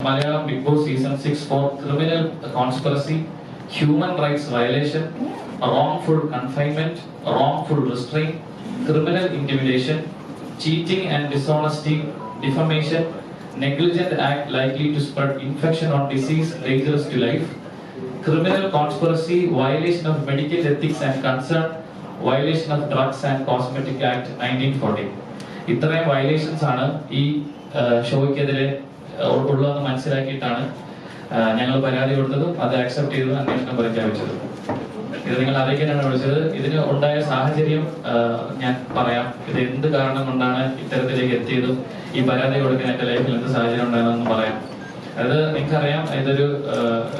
Malayalam Big Boss Season 6 for criminal conspiracy, human rights violation, wrongful confinement, wrongful restraint, criminal intimidation, cheating and dishonesty, defamation, negligent act likely to spread infection or disease dangerous to life, criminal conspiracy, violation of medical ethics and concern, violation of Drugs and Cosmetic Act 1940. ഇത്രയും violations ആണ് ഈ ഷോയ്ക്കെതിരെ ഉള്ളതെന്ന് മനസ്സിലാക്കിയിട്ടാണ് ഞങ്ങൾ പരാതി കൊടുത്തതും അത് accept ചെയ്തതും അന്വേഷണം പ്രഖ്യാപിച്ചതും. ഇത് നിങ്ങൾ അറിയിക്കാനാണ് വിളിച്ചത്. ഇതിന് ഉണ്ടായ സാഹചര്യം ഞാൻ പറയാം. ഇത് എന്ത് കാരണം കൊണ്ടാണ് ഇത്തരത്തിലേക്ക് എത്തിയതും ഈ പരാതി കൊടുക്കാൻ എന്റെ ലൈഫിൽ എന്ത് സാഹചര്യം ഉണ്ടായതെന്ന് പറയാം. അത് നിങ്ങൾക്കറിയാം. ഇതൊരു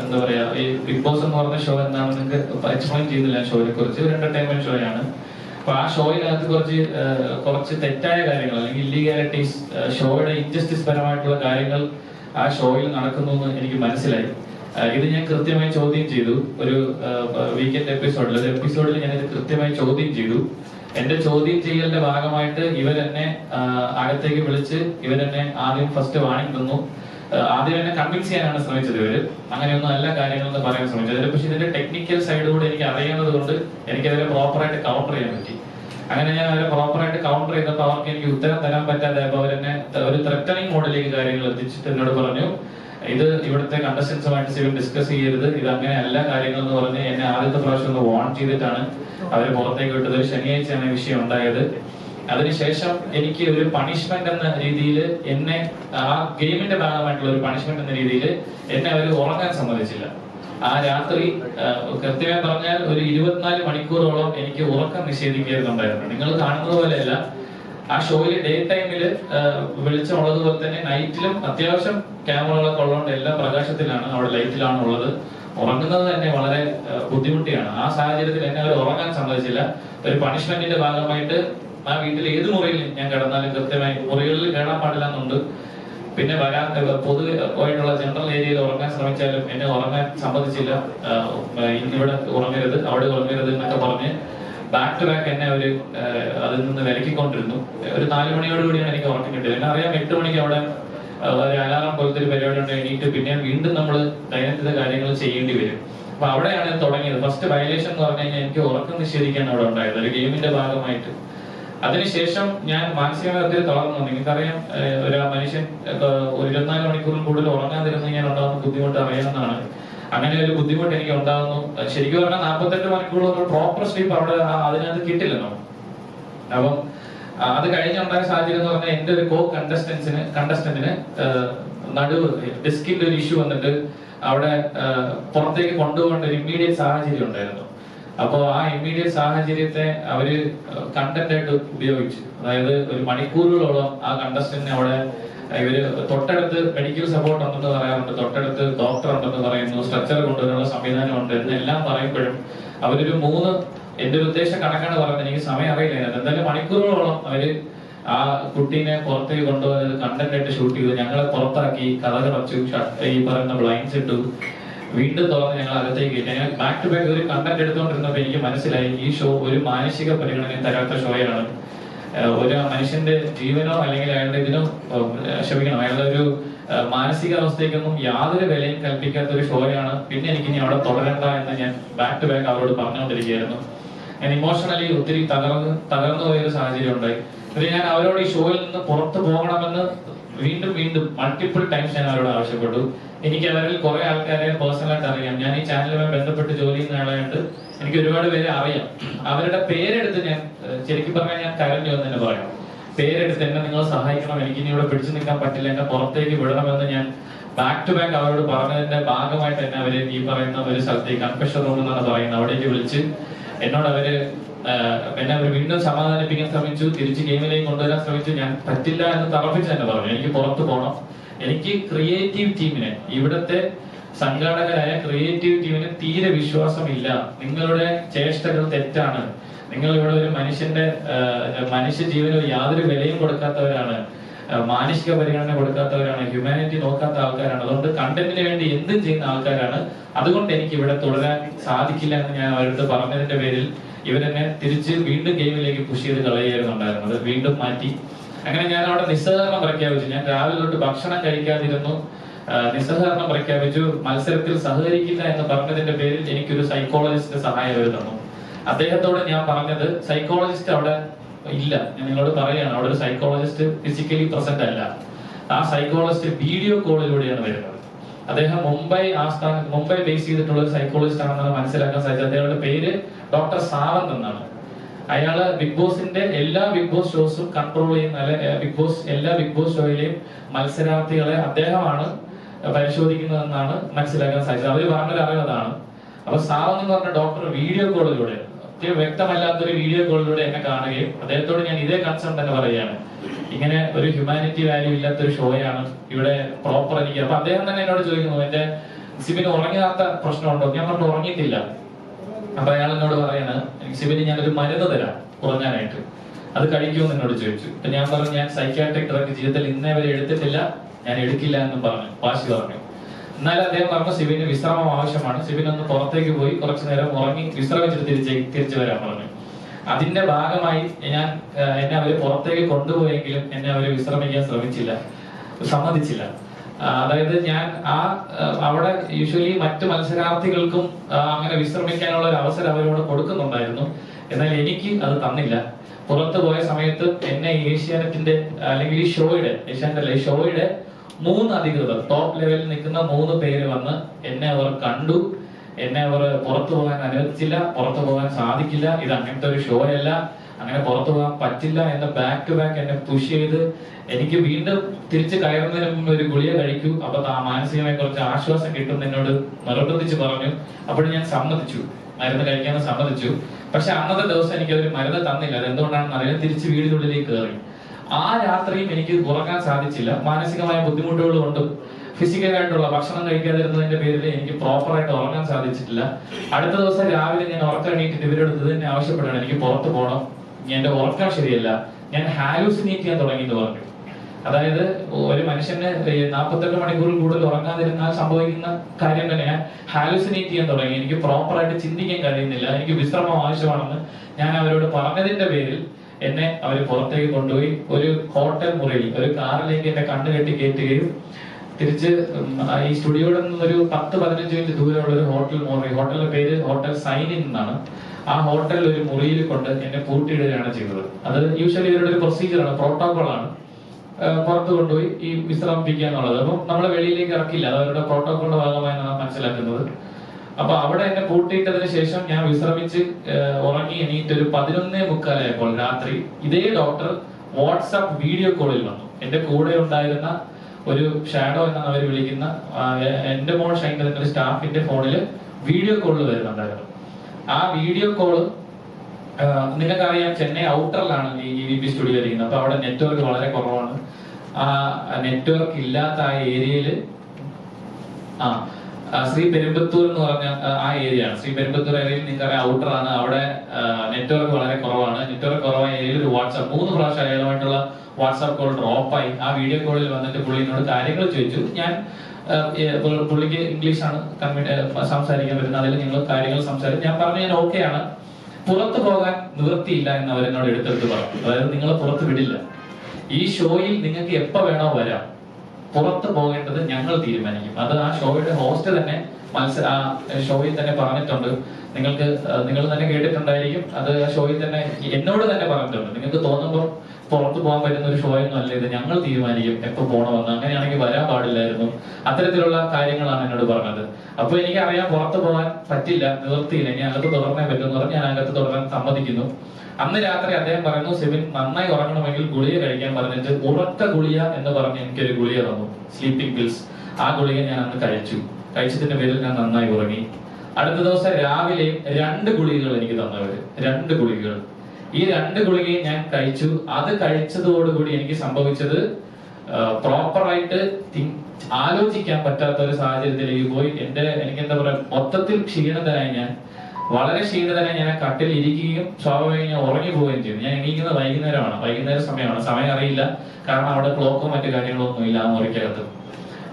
എന്താ പറയാ ഈ ബിഗ് ബോസ് എന്ന് പറഞ്ഞ ഷോ എന്താണ് നിങ്ങൾക്ക് എക്സ്പ്ലെയിൻ ചെയ്യുന്നില്ല ഷോയെ കുറിച്ച് ഒരു എന്റർടൈൻമെന്റ് ഷോയാണ് അപ്പൊ ആ ഷോയിനകത്ത് കുറച്ച് കുറച്ച് തെറ്റായ കാര്യങ്ങൾ അല്ലെങ്കിൽ ഇല്ലീഗാലിറ്റീസ് ഷോയുടെ ഇൻജസ്റ്റിസ് പരമായിട്ടുള്ള കാര്യങ്ങൾ ആ ഷോയിൽ നടക്കുന്നു എന്ന് എനിക്ക് മനസ്സിലായി. ഇത് ഞാൻ കൃത്യമായി ചോദ്യം ചെയ്തു. ഒരു വീക്കെൻഡ് എപ്പിസോഡിൽ ഒരു എപ്പിസോഡിൽ ഞാൻ ഇത് കൃത്യമായി ചോദ്യം ചെയ്തു. എന്റെ ചോദ്യം ചെയ്യലിന്റെ ഭാഗമായിട്ട് ഇവരെന്നെ അകത്തേക്ക് വിളിച്ച് ഇവരെന്നെ ആദ്യം ഫസ്റ്റ് വാണിംഗ് തന്നു. ആദ്യം എന്നെ കൺവിൻസ് ചെയ്യാനാണ് ശ്രമിച്ചത് ഇവർ. അങ്ങനെയൊന്നും അല്ല കാര്യങ്ങളെന്ന് പറയാൻ ശ്രമിച്ചത്. പക്ഷെ ഇതിന്റെ ടെക്നിക്കൽ സൈഡ് കൂടെ എനിക്ക് അറിയുന്നത് കൊണ്ട് എനിക്ക് അതിനെ പ്രോപ്പറായിട്ട് കൗണ്ടർ ചെയ്യാൻ പറ്റി. അങ്ങനെ ഞാൻ അവരെ പ്രോപ്പറായിട്ട് കൗണ്ടർ ചെയ്തപ്പോൾ അവർക്ക് എനിക്ക് ഉത്തരം തരാൻ പറ്റാതെ അവരെന്നെ ഒരു ത്രെറ്റനിങ് മോഡിലേക്ക് കാര്യങ്ങൾ എത്തിച്ചിട്ട് എന്നോട് പറഞ്ഞു ഇത് ഇവിടുത്തെ കണ്ടസ്റ്റൻസുമായിട്ട് സിവിൽ ഡിസ്കസ് ചെയ്യരുത്. ഇത് അങ്ങനെ എല്ലാ കാര്യങ്ങൾ എന്ന് പറഞ്ഞ് എന്നെ ആദ്യത്തെ പ്രാവശ്യം ഒന്ന് വാൺ ചെയ്തിട്ടാണ് അവരെ പുറത്തേക്ക് വിട്ടത്. ശനിയാഴ്ചയാണ് വിഷയം ഉണ്ടായത്. അതിനുശേഷം എനിക്ക് ഒരു പണിഷ്മെന്റ് എന്ന രീതിയിൽ എന്നെ ആ ഗെയിമിന്റെ ഭാഗമായിട്ടുള്ള ഒരു പണിഷ്മെന്റ് എന്ന രീതിയിൽ എന്നെ അവർ ഉറങ്ങാൻ സമ്മതിച്ചില്ല. ആ രാത്രി കൃത്യമായി പറഞ്ഞാൽ ഒരു ഇരുപത്തിനാല് മണിക്കൂറോളം എനിക്ക് ഉറക്കം നിഷേധിക്കുന്നുണ്ടായിരുന്നു നിങ്ങൾ കാണുന്നത് പോലെയല്ല. ആ ഷോയിൽ ഡേ ടൈമിൽ വെളിച്ചമുള്ളത് പോലെ തന്നെ നൈറ്റിലും അത്യാവശ്യം ക്യാമറകളൊക്കെ ഉള്ളതുകൊണ്ട് എല്ലാം പ്രകാശത്തിലാണ് അവിടെ ലൈറ്റിലാണ് ഉള്ളത് ഉറങ്ങുന്നത് തന്നെ വളരെ ബുദ്ധിമുട്ടിയാണ്. ആ സാഹചര്യത്തിൽ എന്നെ അവർ ഉറങ്ങാൻ സമ്മതിച്ചില്ല. ഒരു പണിഷ്മെന്റിന്റെ ഭാഗമായിട്ട് ആ വീട്ടിൽ ഏത് മുറിയിൽ ഞാൻ കിടന്നാലും കൃത്യമായി മുറികളിൽ കയറാൻ പാടില്ല എന്നുണ്ട്. പിന്നെ വരാൻ പൊതു ആയിട്ടുള്ള ജനറൽ ഏരിയയിൽ ഉറങ്ങാൻ ശ്രമിച്ചാലും എന്നെ ഉറങ്ങാൻ സമ്മതിച്ചില്ല. ഇവിടെ ഉറങ്ങരുത് അവിടെ ഉറങ്ങരുത് എന്നൊക്കെ പറഞ്ഞ് ബാക്ക് ടു ബാക്ക് എന്നെ അവർ അതിൽ നിന്ന് വിലക്കിക്കൊണ്ടിരുന്നു. ഒരു നാല് മണിയോട് കൂടിയാണ് എനിക്ക് ഉറക്കം കിട്ടിയത്. എന്നെ അറിയാം എട്ട് മണിക്ക് അവിടെ ഒരു അലാറം പോലത്തെ ഒരു പരിപാടി ഉണ്ട്. എണീറ്റ് പിന്നെ വീണ്ടും നമ്മൾ ദൈനംദിന കാര്യങ്ങൾ ചെയ്യേണ്ടി വരും. അപ്പൊ അവിടെയാണ് തുടങ്ങിയത്. ഫസ്റ്റ് വയലേഷൻ എന്ന് പറഞ്ഞു കഴിഞ്ഞാൽ എനിക്ക് ഉറക്കം നിഷേധിക്കാൻ അവിടെ ഉണ്ടായത്. ഒരു ഗെയിമിന്റെ ഭാഗമായിട്ട്. അതിനുശേഷം ഞാൻ മാനസികമായി തളർന്നു. നിങ്ങൾക്കറിയാം ഒരു മനുഷ്യൻ ഇരുപത്തിനാല് മണിക്കൂറിൽ കൂടുതൽ ഉറങ്ങാതിരുന്ന് ഞാൻ ഉണ്ടാകുന്ന ബുദ്ധിമുട്ട് അറിയാവുന്നതാണ്. അങ്ങനെ ഒരു ബുദ്ധിമുട്ട് എനിക്ക് ഉണ്ടാകുന്നു. ശരിക്കും പറഞ്ഞാൽ നാൽപ്പത്തെട്ട് മണിക്കൂർ പ്രോപ്പർ സ്ലീപ്പ് അവിടെ അതിനകത്ത് കിട്ടില്ലല്ലോ. അപ്പം അത് കഴിഞ്ഞുണ്ടായ സാഹചര്യം എന്ന് പറഞ്ഞാൽ എന്റെ ഒരു കോ കണ്ടസ്റ്റൻസിന് കണ്ടസ്റ്റന്റിന് നടുവ് ഡിസ്കിന്റെ ഒരു ഇഷ്യൂ വന്നിട്ട് അവിടെ പുറത്തേക്ക് കൊണ്ടുപോകേണ്ട ഒരു ഇമ്മീഡിയറ്റ് സാഹചര്യം ഉണ്ടായിരുന്നു. അപ്പോ ആ ഇമ്മീഡിയറ്റ് സാഹചര്യത്തെ അവർ കണ്ടന്റ് ആയിട്ട് ഉപയോഗിച്ചു അതായത് ഒരു മണിക്കൂറുകളോളം ആ കണ്ടസ്റ്റന്റിനെ അവിടെ ഇവർ തൊട്ടടുത്ത് മെഡിക്കൽ സപ്പോർട്ട് ഉണ്ടെന്ന് പറയാറുണ്ട് തൊട്ടടുത്ത് ഡോക്ടർ ഉണ്ടെന്ന് പറയുന്നു സ്ട്രക്ചർ കൊണ്ടുവരാനുള്ള സംവിധാനം ഉണ്ട് എന്നെല്ലാം പറയുമ്പോഴും അവരൊരു മൂന്ന് എന്റെ ഒരു ഉദ്ദേശ കണക്കാണ് പറയുന്നത് എനിക്ക് സമയം അറിയില്ല എന്തായാലും മണിക്കൂറുകളോളം അവർ ആ കുട്ടീനെ പുറത്തേക്ക് കൊണ്ടുപോയത് കണ്ടന്റ് ആയിട്ട് ഷൂട്ട് ചെയ്തു ഞങ്ങളെ പുറത്താക്കി കഥ ഈ പറയുന്ന ബ്ലൈൻസ് ഇട്ടു വീണ്ടും തുറന്ന് ഞങ്ങൾ അകത്തേക്ക് കയറ്റി. ഞാൻ ബാക്ക് ടു ബാക്ക് ഒരു കണ്ടന്റ് എടുത്തുകൊണ്ടിരുന്നപ്പോൾ എനിക്ക് മനസ്സിലായി ഈ ഷോ ഒരു മാനസിക പരിഗണന തരാത്ത ഷോയാണ് ഒരു മനുഷ്യന്റെ ജീവനോ അല്ലെങ്കിൽ അയാളുടെ ഇതിനോ ക്ഷമിക്കണം അയാളുടെ ഒരു മാനസിക മാനസികാവസ്ഥയ്ക്കൊന്നും യാതൊരു വിലയും കൽപ്പിക്കാത്ത ഒരു ഷോയാണ് പിന്നെ എനിക്ക് ഇനി അവിടെ തുടരണ്ട എന്ന് ഞാൻ ബാക്ക് ടു ബാക്ക് അവരോട് പറഞ്ഞുകൊണ്ടിരിക്കുകയായിരുന്നു. ഞാൻ ഇമോഷണലി ഒത്തിരി തകർന്ന് തകർന്നു പോയൊരു സാഹചര്യം ഉണ്ടായി അത് ഞാൻ അവരോട് ഈ ഷോയിൽ നിന്ന് പുറത്തു പോകണമെന്ന് വീണ്ടും വീണ്ടും മൾട്ടിപ്പിൾ ടൈംസ് ഞാൻ അവരോട് ആവശ്യപ്പെട്ടു. എനിക്ക് അവരിൽ കുറെ ആൾക്കാരെ പേഴ്സണലായിട്ട് അറിയാം. ഞാൻ ഈ ചാനലുമായി ബന്ധപ്പെട്ട് ജോലി ചെയ്യുന്ന ആളായിട്ട് എനിക്ക് ഒരുപാട് പേരെ അറിയാം. അവരുടെ പേരെടുത്ത് ഞാൻ ശരിക്കും പറഞ്ഞാൽ ഞാൻ കരഞ്ഞു എന്ന് തന്നെ പറയാം. പേരെടുത്ത് എന്നെ നിങ്ങൾ സഹായിക്കണം എനിക്ക് ഇനി ഇവിടെ പിടിച്ചു നിൽക്കാൻ പറ്റില്ല എന്നെ പുറത്തേക്ക് വിടണമെന്ന് ഞാൻ ബാക്ക് ടു ബാക്ക് അവരോട് പറഞ്ഞതിന്റെ ഭാഗമായിട്ട് തന്നെ അവർ ഈ പറയുന്ന ഒരു സ്ഥലത്തേക്ക് കൺഫെഷൻ റൂം എന്നാണ് പറയുന്നത്. അവിടേക്ക് വിളിച്ച് എന്നോട് അവർ എന്നെ അവർ വീണ്ടും സമാധാനിപ്പിക്കാൻ ശ്രമിച്ചു തിരിച്ച് ഗെയിമിലേക്ക് കൊണ്ടുവരാൻ ശ്രമിച്ചു. ഞാൻ പറ്റില്ല എന്ന് തറപ്പിച്ച് തന്നെ പറഞ്ഞു. എനിക്ക് പുറത്ത് പോകണം എനിക്ക് ക്രിയേറ്റീവ് ടീമിനെ ഇവിടത്തെ സംഘാടകരായ ക്രിയേറ്റീവ് ടീമിന് തീരെ വിശ്വാസമില്ല. നിങ്ങളുടെ ചേഷ്ടകൾ തെറ്റാണ്. നിങ്ങൾ ഇവിടെ ഒരു മനുഷ്യന്റെ മനുഷ്യ ജീവന് യാതൊരു വിലയും കൊടുക്കാത്തവരാണ്. മാനുഷിക പരിഗണന കൊടുക്കാത്തവരാണ്. ഹ്യൂമാനിറ്റി നോക്കാത്ത ആൾക്കാരാണ്. അതുകൊണ്ട് കണ്ടന്റിന് വേണ്ടി എന്തും ചെയ്യുന്ന ആൾക്കാരാണ്. അതുകൊണ്ട് എനിക്ക് ഇവിടെ തുടരാൻ സാധിക്കില്ല എന്ന് ഞാൻ അവരുടെ പറഞ്ഞതിന്റെ പേരിൽ ഇവരെന്നെ തിരിച്ച് വീണ്ടും ഗെയിമിലേക്ക് പുഷ് ചെയ്ത് കളയുകയായിരുന്നു ഉണ്ടായിരുന്നത്. വീണ്ടും മാറ്റി. അങ്ങനെ ഞാൻ അവിടെ നിസ്സഹകരണം പ്രഖ്യാപിച്ചു. ഞാൻ രാവിലെ തൊട്ട് ഭക്ഷണം കഴിക്കാതിരുന്നു. നിസ്സഹകരണം പ്രഖ്യാപിച്ചു. മത്സരത്തിൽ സഹകരിക്കില്ല എന്ന് പറഞ്ഞതിന്റെ പേരിൽ എനിക്കൊരു സൈക്കോളജിസ്റ്റിന്റെ സഹായം അവർ തന്നു. അദ്ദേഹത്തോട് ഞാൻ പറഞ്ഞത് സൈക്കോളജിസ്റ്റ് അവിടെ ഇല്ല. ഞാൻ നിങ്ങളോട് പറയുകയാണ് അവിടെ ഒരു സൈക്കോളജിസ്റ്റ് ഫിസിക്കലി പ്രസന്റ് അല്ല. ആ സൈക്കോളജിസ്റ്റ് വീഡിയോ കോളിലൂടെയാണ് വരുന്നത്. അദ്ദേഹം മുംബൈ ആസ്ഥാന മുംബൈ ബേസ് ചെയ്തിട്ടുള്ള ഒരു സൈക്കോളജിസ്റ്റ് ആണെന്നാണ് മനസ്സിലാക്കാൻ സാധിച്ചത്. അദ്ദേഹത്തിന്റെ പേര് ഡോക്ടർ സാവന്ത് എന്നാണ്. അയാൾ ബിഗ് ബോസിന്റെ എല്ലാ ബിഗ് ബോസ് ഷോസും കൺട്രോൾ ചെയ്യുന്ന ബിഗ് ബോസ് എല്ലാ ബിഗ് ബോസ് ഷോയിലെയും മത്സരാർത്ഥികളെ അദ്ദേഹമാണ് പരിശോധിക്കുന്നതെന്നാണ് മനസ്സിലാക്കാൻ സാധിച്ചത്. അവർ പറഞ്ഞൊരു അറിവതാണ് അപ്പൊ സാവന്ത് എന്ന് പറഞ്ഞ ഡോക്ടർ വീഡിയോ കോളിലൂടെ വ്യക്തമല്ലാത്തൊരു വീഡിയോ കോളിലൂടെ എന്നെ കാണുകയും അദ്ദേഹത്തോട് ഞാൻ ഇതേ കൺസേൺ തന്നെ പറയുകയാണ്. ഇങ്ങനെ ഒരു ഹ്യൂമാനിറ്റി വാല്യൂ ഇല്ലാത്ത ഒരു ഷോയാണ് ഇവിടെ പ്രോപ്പർ എനിക്ക്. അപ്പൊ അദ്ദേഹം തന്നെ എന്നോട് ചോദിക്കുന്നു എന്റെ സിബിന് ഉറങ്ങാത്ത പ്രശ്നമുണ്ടോ? ഞാൻ പറഞ്ഞു ഉറങ്ങിയിട്ടില്ല. അപ്പൊ അയാൾ എന്നോട് പറയാണ് "എനിക്ക് സിബിന് ഞാനൊരു മരുന്ന് തരാം ഉറങ്ങാനായിട്ട്. അത് കഴിക്കുമെന്ന് എന്നോട് ചോദിച്ചു. അപ്പൊ ഞാൻ പറഞ്ഞു ഞാൻ സൈക്കാട്രിക് ഡ്രഗ് ജീവിതത്തിൽ ഇന്നേ വരെ എടുത്തിട്ടില്ല. ഞാൻ എടുക്കില്ല എന്നും പറഞ്ഞു. വാശി പറഞ്ഞു എന്നാലും അദ്ദേഹം പറഞ്ഞു സിബിന് വിശ്രമം ആവശ്യമാണ്. സിബിൻ ഒന്ന് പുറത്തേക്ക് പോയി കുറച്ചു നേരം ഉറങ്ങി വിശ്രമിച്ചിട്ട് തിരിച്ച് തിരിച്ചു വരാൻ പറഞ്ഞു. അതിന്റെ ഭാഗമായി ഞാൻ എന്നെ അവർ പുറത്തേക്ക് കൊണ്ടുപോയെങ്കിലും എന്നെ അവർ വിശ്രമിക്കാൻ ശ്രമിച്ചില്ല സമ്മതിച്ചില്ല. അതായത് ഞാൻ ആ അവിടെ യൂഷ്വലി മറ്റു മത്സരാർത്ഥികൾക്കും അങ്ങനെ വിശ്രമിക്കാനുള്ള ഒരു അവസരം അവരോട് കൊടുക്കുന്നുണ്ടായിരുന്നു. എന്നാൽ എനിക്ക് അത് തന്നില്ല. പുറത്തു പോയ സമയത്ത് എന്നെ ഏഷ്യാനെറ്റിന്റെ അല്ലെങ്കിൽ ഈ ഷോയുടെ ഏഷ്യാനെറ്റ് അല്ല ഷോയുടെ മൂന്ന് അധികൃതർ ടോപ്പ് ലെവലിൽ നിൽക്കുന്ന മൂന്ന് പേര് വന്ന് എന്നെ അവർ കണ്ടു. എന്നെ അവർ പുറത്തു പോകാൻ അനുവദിച്ചില്ല പുറത്തു പോകാൻ സാധിക്കില്ല ഇത് അങ്ങനത്തെ ഒരു ഷോ അല്ല അങ്ങനെ പുറത്തു പോകാൻ പറ്റില്ല എന്ന് ബാക്ക് ടു ബാക്ക് എന്നെ പുഷ് ചെയ്ത് എനിക്ക് വീണ്ടും തിരിച്ച് കയറുന്നതിന് മുമ്പ് ഒരു ഗുളിക കഴിക്കൂ. അപ്പൊ ആ മാനസികമായി കുറച്ച് ആശ്വാസം കിട്ടും എന്നോട് നിർബന്ധിച്ച് പറഞ്ഞു. അപ്പോൾ ഞാൻ സമ്മതിച്ചു. മരുന്ന് കഴിക്കാൻ സമ്മതിച്ചു. പക്ഷെ അന്നത്തെ ദിവസം എനിക്ക് അവർ മരുന്ന് തന്നില്ല. അത് എന്തുകൊണ്ടാണെന്ന് അറിയാൻ തിരിച്ച് വീടിനുള്ളിലേക്ക് കയറി ആ രാത്രിയും എനിക്ക് ഉറങ്ങാൻ സാധിച്ചില്ല. മാനസികമായ ബുദ്ധിമുട്ടുകൾ കൊണ്ടും ഫിസിക്കലായിട്ടുള്ള ഭക്ഷണം കഴിക്കാതിരുന്നതിന്റെ പേരിൽ എനിക്ക് പ്രോപ്പറായിട്ട് ഉറങ്ങാൻ സാധിച്ചിട്ടില്ല. അടുത്ത ദിവസം രാവിലെ ഞാൻ ഉറക്കം എണീറ്റിട്ട് ഇവരോട് ഇത് തന്നെ ആവശ്യപ്പെടണം എനിക്ക് പുറത്ത് പോകണം എന്റെ ഉറക്കം ശരിയല്ല. ഞാൻ ഹാലൂസിനേറ്റ് ചെയ്യാൻ തുടങ്ങി എന്ന് പറഞ്ഞു. അതായത് ഒരു മനുഷ്യന് നാൽപ്പത്തെട്ട് മണിക്കൂറിൽ കൂടുതൽ ഉറങ്ങാതിരുന്നാൽ സംഭവിക്കുന്ന കാര്യം തന്നെ ഞാൻ ഹാലുസിനേറ്റ് ചെയ്യാൻ തുടങ്ങി. എനിക്ക് പ്രോപ്പറായിട്ട് ചിന്തിക്കാൻ കഴിയുന്നില്ല. എനിക്ക് വിശ്രമം ആവശ്യമാണെന്ന് ഞാൻ അവരോട് പറഞ്ഞതിന്റെ പേരിൽ എന്നെ അവർ പുറത്തേക്ക് കൊണ്ടുപോയി ഒരു ഹോട്ടൽ മുറിയിൽ ഒരു കാറിലേക്ക് എന്നെ കണ്ണുകെട്ടി കയറ്റുകയും തിരിച്ച് ഈ സ്റ്റുഡിയോയുടെ ഒരു പത്ത് പതിനഞ്ച് മിനിറ്റ് ദൂരമുള്ള ഒരു ഹോട്ടൽ മുറി ഹോട്ടലിന്റെ പേര് ഹോട്ടൽ സൈനിൻ എന്നാണ്. ആ ഹോട്ടലിൽ ഒരു മുറിയിൽ കൊണ്ട് എന്നെ പൂട്ടിയിടുകയാണ് ചെയ്തത്. അത് യൂഷ്വലി ഇവരുടെ ഒരു പ്രൊസീജിയറാണ് പ്രോട്ടോകോൾ ആണ്. പുറത്ത് കൊണ്ടുപോയി ഈ വിശ്രമിപ്പിക്കുക എന്നുള്ളത്. അപ്പം നമ്മളെ വെളിയിലേക്ക് ഇറക്കില്ല. അത് അവരുടെ പ്രോട്ടോകോളിന്റെ ഭാഗമായി നാം മനസ്സിലാക്കുന്നത്. അപ്പൊ അവിടെ എന്നെ പൂട്ടിയിട്ടതിന് ശേഷം ഞാൻ വിശ്രമിച്ച് ഉറങ്ങി എണീറ്റ് ഒരു പതിനൊന്നേ മുക്കാലായപ്പോൾ രാത്രി ഇതേ ഡോക്ടർ വാട്സാപ്പ് വീഡിയോ കോളിൽ വന്നു. എന്റെ കൂടെ ഉണ്ടായിരുന്ന ഒരു ഷാഡോ എന്നാണ് അവർ വിളിക്കുന്ന എന്റെ മോൾ ഷൈന്റെ സ്റ്റാഫിന്റെ ഫോണിൽ വീഡിയോ കോളിൽ വരുന്നുണ്ടായിരുന്നു. ആ വീഡിയോ കോൾ നിങ്ങൾക്കറിയാം ചെന്നൈ ഔട്ടറിലാണ് ഈ പി സ്റ്റുഡിയോ ഇരിക്കുന്നത്. അപ്പൊ അവിടെ നെറ്റ്വർക്ക് വളരെ കുറവാണ്. ആ നെറ്റ്വർക്ക് ഇല്ലാത്ത ആ ഏരിയയിൽ ആ, ശ്രീ പെരുമ്പത്തൂർ എന്ന് പറഞ്ഞ ആ, ഏരിയ ആണ്. ശ്രീ പെരുമ്പത്തൂർ ഏരിയയിൽ നിങ്ങൾക്കറിയാം ഔട്ടർ ആണ് അവിടെ നെറ്റ്വർക്ക് വളരെ കുറവാണ്. നെറ്റ്വർക്ക് കുറവായ ഏരിയയിൽ ഒരു വാട്സാപ്പ് മൂന്ന് പ്രാവശ്യം അയാളുമായിട്ടുള്ള വാട്സാപ്പ് കോൾ ഡ്രോപ്പായി. ആ വീഡിയോ കോളിൽ വന്നിട്ട് പുള്ളി എന്നോട് കാര്യങ്ങൾ ചോദിച്ചു. ഞാൻ പുള്ളിക്ക് ഇംഗ്ലീഷ് ആണ് സംസാരിക്കാൻ പറ്റുന്നത്. അതിൽ നിങ്ങൾ കാര്യങ്ങൾ സംസാരിച്ചു ഞാൻ പറഞ്ഞു ഞാൻ ഓക്കെ ആണ്. പുറത്തു പോകാൻ നിവൃത്തിയില്ല എന്ന് അവരെന്നോട് എടുത്തെടുത്ത് പറഞ്ഞു. അതായത് നിങ്ങൾ പുറത്ത് വിടില്ല. ഈ ഷോയിൽ നിങ്ങൾക്ക് എപ്പോ വേണോ വരാം. പുറത്ത് പോകേണ്ടത് ഞങ്ങൾ തീരുമാനിക്കും. അത് ആ ഷോയുടെ ഹോസ്റ്റ് തന്നെ മത്സര ആ ഷോയിൽ തന്നെ പറഞ്ഞിട്ടുണ്ട്. നിങ്ങൾക്ക് നിങ്ങൾ തന്നെ കേട്ടിട്ടുണ്ടായിരിക്കും. അത് ആ ഷോയിൽ തന്നെ എന്നോട് തന്നെ പറഞ്ഞിട്ടുണ്ട്. നിങ്ങൾക്ക് തോന്നുമ്പോൾ പുറത്ത് പോകാൻ പറ്റുന്ന ഒരു ഷോ ഒന്നും അല്ല ഇത്. ഞങ്ങൾ തീരുമാനിക്കും എപ്പോ പോകണമെന്ന് അങ്ങനെയാണെങ്കിൽ വരാൻ പാടില്ലായിരുന്നു. അത്തരത്തിലുള്ള കാര്യങ്ങളാണ് എന്നോട് പറഞ്ഞത്. അപ്പൊ എനിക്ക് പുറത്ത് പോകാൻ പറ്റില്ല. നിവൃത്തിയില്ല. ഇനി അകത്ത് തുടർന്നേ പറ്റുമെന്ന് പറഞ്ഞ് ഞാൻ അകത്ത് തുടരാൻ സമ്മതിക്കുന്നു. അന്ന് രാത്രി അദ്ദേഹം പറയുന്നു സിവിൻ നന്നായി ഉറങ്ങണമെങ്കിൽ ഗുളിക കഴിക്കാൻ പറഞ്ഞിട്ട് ഉറക്ക ഗുളിക എന്ന് പറഞ്ഞ് എനിക്കൊരു ഗുളിക തന്നു സ്ലീപ്പിംഗ് പിൽസ് ആ ഗുളിക ഞാൻ അന്ന് കഴിച്ചു. കഴിച്ചതിന്റെ പേരിൽ ഞാൻ നന്നായി ഉറങ്ങി. അടുത്ത ദിവസം രാവിലെ രണ്ട് ഗുളികകൾ എനിക്ക് തന്നവര് രണ്ട് ഗുളികകൾ. ഈ രണ്ട് ഗുളികയും ഞാൻ കഴിച്ചു. അത് കഴിച്ചതോടുകൂടി എനിക്ക് സംഭവിച്ചത് പ്രോപ്പറായിട്ട് ആലോചിക്കാൻ പറ്റാത്ത ഒരു സാഹചര്യത്തിലേക്ക് പോയി. എന്റെ എനിക്ക് എന്താ പറയാ മൊത്തത്തിൽ ക്ഷീണിതനായി ഞാൻ വളരെ ക്ഷീണിതനായി ഞാൻ കട്ടിൽ ഇരിക്കുകയും സ്വാഭാവികം ഞാൻ ഉറങ്ങി പോവുകയും ചെയ്തു. ഞാൻ എണീക്കുന്നത് വൈകുന്നേരമാണ്. വൈകുന്നേര സമയമാണ്. സമയം അറിയില്ല. കാരണം അവിടെ ക്ലോക്കോ മറ്റു കാര്യങ്ങളോ ഒന്നും ഇല്ല മുറിക്കകത്ത്.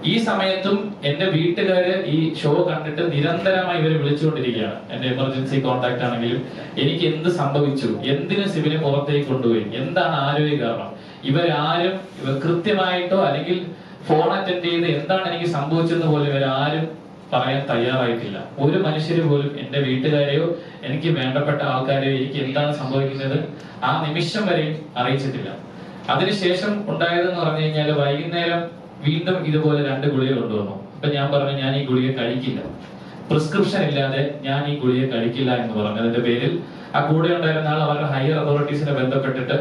ഈ സമയത്തും എന്റെ വീട്ടുകാര് ഈ ഷോ കണ്ടിട്ട് നിരന്തരമായി ഇവർ വിളിച്ചുകൊണ്ടിരിക്കുകയാണ്. എന്റെ എമർജൻസി കോൺടാക്ട് ആണെങ്കിലും എനിക്ക് എന്ത് സംഭവിച്ചു? എന്തിനു സിവിനെ പുറത്തേക്ക് കൊണ്ടുപോയി? എന്താണ് ആരോഗ്യ കാരണം? ഇവരാരും ഇവർ കൃത്യമായിട്ടോ അല്ലെങ്കിൽ ഫോൺ അറ്റൻഡ് ചെയ്ത് എന്താണ് എനിക്ക് സംഭവിച്ചെന്ന് പോലും ഇവരാരും പറയാൻ തയ്യാറായിട്ടില്ല. ഒരു മനുഷ്യര് പോലും എന്റെ വീട്ടുകാരെയോ എനിക്ക് വേണ്ടപ്പെട്ട ആൾക്കാരെയോ എനിക്ക് എന്താണ് സംഭവിക്കുന്നത് ആ നിമിഷം വരെയും അറിയിച്ചിട്ടില്ല. അതിനുശേഷം ഉണ്ടായതെന്ന് പറഞ്ഞു കഴിഞ്ഞാൽ വൈകുന്നേരം വീണ്ടും ഇതുപോലെ രണ്ട് ഗുളിക കൊണ്ടുവന്നു. അപ്പൊ ഞാൻ പറഞ്ഞു ഞാൻ ഈ ഗുളിക കഴിക്കില്ല. പ്രിസ്ക്രിപ്ഷൻ ഇല്ലാതെ ഞാൻ ഈ ഗുളിക കഴിക്കില്ല എന്ന് പറഞ്ഞതിന്റെ പേരിൽ ആ കൂടെ ഉണ്ടായിരുന്ന ആൾ അവരുടെ ഹയർ അതോറിറ്റീസിനെ ബന്ധപ്പെട്ടിട്ട്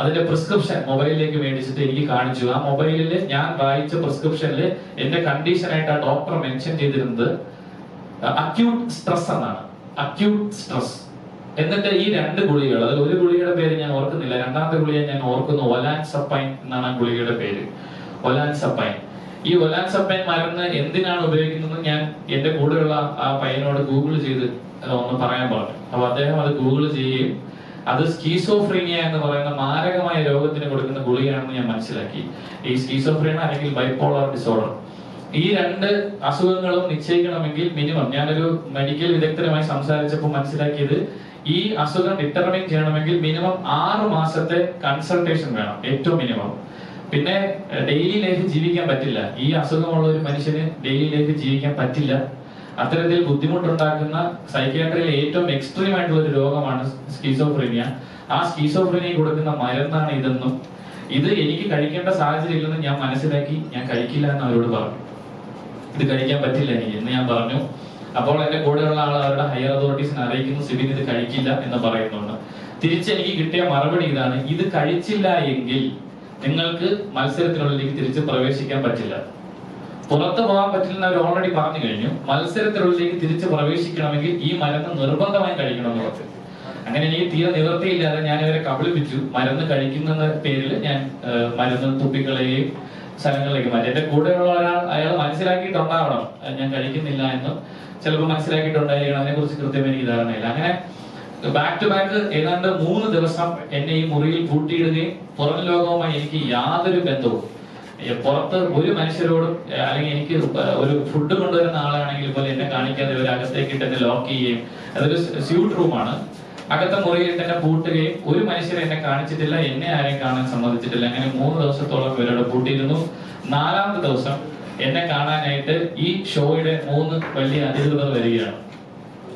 അതിന്റെ പ്രിസ്ക്രിപ്ഷൻ മൊബൈലിലേക്ക് മേടിച്ചിട്ട് എനിക്ക് കാണിച്ചു. ആ മൊബൈലിൽ ഞാൻ വായിച്ച പ്രിസ്ക്രിപ്ഷനിൽ എന്റെ കണ്ടീഷൻ ആയിട്ട് ആ ഡോക്ടർ മെൻഷൻ ചെയ്തിരുന്നത് അക്യൂട്ട് സ്ട്രെസ് എന്നാണ്. അക്യൂട്ട് സ്ട്രെസ് എന്നിട്ട് ഈ രണ്ട് ഗുളികൾ അതിൽ ഒരു ഗുളികയുടെ പേര് ഞാൻ ഓർക്കുന്നില്ല. രണ്ടാമത്തെ ഗുളിക ഞാൻ ഓർക്കുന്നു ഒലാൻ സപ്പൈൻ എന്നാണ് ആ ഗുളികയുടെ പേര്. ഒലാൻ സപ്പൈൻ ഈ ഒലാൻ സപ്പൈൻ മരുന്ന് എന്തിനാണ് ഉപയോഗിക്കുന്നത് ഞാൻ എന്റെ കൂടെയുള്ള ആ പയ്യനോട് ഗൂഗിൾ ചെയ്ത് ഒന്ന് പറയാൻ പറഞ്ഞു. അപ്പൊ അദ്ദേഹം അത് ഗൂഗിൾ ചെയ്യുകയും അത് സ്കീസോഫ്രീനിയ എന്ന് പറയുന്ന മാരകമായ രോഗത്തിന് കൊടുക്കുന്ന ഗുളികയാണെന്ന് ഞാൻ മനസ്സിലാക്കി. ഈ സ്കീസോഫ്രീന അല്ലെങ്കിൽ ബൈപോളർ ഡിസോർഡർ ഈ രണ്ട് അസുഖങ്ങളും നിശ്ചയിക്കണമെങ്കിൽ മിനിമം ഞാനൊരു മെഡിക്കൽ വിദഗ്ധരുമായി സംസാരിച്ചപ്പോൾ മനസ്സിലാക്കിയത് ഈ അസുഖം ഡിറ്റർമിൻ ചെയ്യണമെങ്കിൽ മിനിമം ആറ് മാസത്തെ കൺസൾട്ടേഷൻ വേണം ഏറ്റവും മിനിമം പിന്നെ ഡെയിലി ലൈഫ് ജീവിക്കാൻ പറ്റില്ല. ഈ അസുഖമുള്ള ഒരു മനുഷ്യന് ഡെയിലി ലൈഫ് ജീവിക്കാൻ പറ്റില്ല. അത്തരത്തിൽ ബുദ്ധിമുട്ടുണ്ടാക്കുന്ന സൈക്യാട്രിയിലെ ഏറ്റവും എക്സ്ട്രീം ആയിട്ടുള്ള ഒരു രോഗമാണ് സ്കീസോഫ്രീനിയ ആ സ്കീസോഫ്രീനിയ കൊടുക്കുന്ന മരുന്നാണ് ഇതെന്നും ഇത് എനിക്ക് കഴിക്കേണ്ട സാഹചര്യം ഇല്ലെന്ന് ഞാൻ മനസ്സിലാക്കി ഞാൻ കഴിക്കില്ല എന്ന് അവരോട് പറഞ്ഞു. ഇത് കഴിക്കാൻ പറ്റില്ല എനിക്ക് എന്ന് ഞാൻ പറഞ്ഞു. അപ്പോൾ എന്റെ കൂടെയുള്ള ആൾ അവരുടെ ഹയർ അതോറിറ്റീസിനെ അറിയിക്കുന്നു സിബിൻ ഇത് കഴിക്കില്ല എന്ന് പറയുന്നുണ്ട്. തിരിച്ച് എനിക്ക് കിട്ടിയ മറുപടി ഇതാണ് ഇത് കഴിച്ചില്ല എങ്കിൽ നിങ്ങൾക്ക് മത്സരത്തിനുള്ളിലേക്ക് തിരിച്ച് പ്രവേശിക്കാൻ പറ്റില്ല. പുറത്തു പോകാൻ പറ്റില്ല അവർ ഓൾറെഡി പറഞ്ഞു കഴിഞ്ഞു. മത്സരത്തിനുള്ളിലേക്ക് തിരിച്ച് പ്രവേശിക്കണമെങ്കിൽ ഈ മരുന്ന് നിർബന്ധമായി കഴിക്കണം എന്ന് പറഞ്ഞു അങ്ങനെ എനിക്ക് തീരെ നിവൃത്തിയില്ലാതെ ഞാൻ ഇവരെ കബളിപ്പിച്ചു. മരുന്ന് കഴിക്കുന്ന പേരിൽ ഞാൻ മരുന്ന് തുപ്പിക്കളയുകയും സ്ഥലങ്ങളിലേക്ക് മാറ്റി. എന്റെ കൂടെയുള്ള ഒരാൾ അയാൾ മനസ്സിലാക്കിയിട്ടുണ്ടാവണം. ഞാൻ കഴിക്കുന്നില്ല എന്ന് ചിലപ്പോൾ മനസ്സിലാക്കിയിട്ടുണ്ടായിരിക്കണം. അതിനെ കുറിച്ച് കൃത്യം എനിക്ക് ധാരണയില്ല. അങ്ങനെ ബാക്ക് ടു ബാക്ക് ഏതാണ്ട് മൂന്ന് ദിവസം എന്നെ ഈ മുറിയിൽ പൂട്ടിയിടുകയും പുറം ലോകവുമായി എനിക്ക് യാതൊരു ബന്ധവും പുറത്ത് ഒരു മനുഷ്യരോടും അല്ലെങ്കിൽ എനിക്ക് ഒരു ഫുഡ് കൊണ്ടുവരുന്ന ആളാണെങ്കിൽ പോലും എന്നെ കാണിക്കാതെ ഒരു അകത്തേക്ക് ഇട്ട് എന്നെ ലോക്ക് ചെയ്യുകയും അതൊരു സ്യൂട്ട് റൂമാണ് അകത്തെ മുറിയിൽ തന്നെ പൂട്ടുകയും ഒരു മനുഷ്യരെ എന്നെ കാണിച്ചിട്ടില്ല എന്നെ ആരെയും കാണാൻ സമ്മതിച്ചിട്ടില്ല. അങ്ങനെ മൂന്ന് ദിവസത്തോളം ഇവരോട് പൂട്ടിയിരുന്നു. നാലാമത്തെ ദിവസം എന്നെ കാണാനായിട്ട് ഈ ഷോയുടെ മൂന്ന് വലിയ അധികൃതർ വരികയാണ്.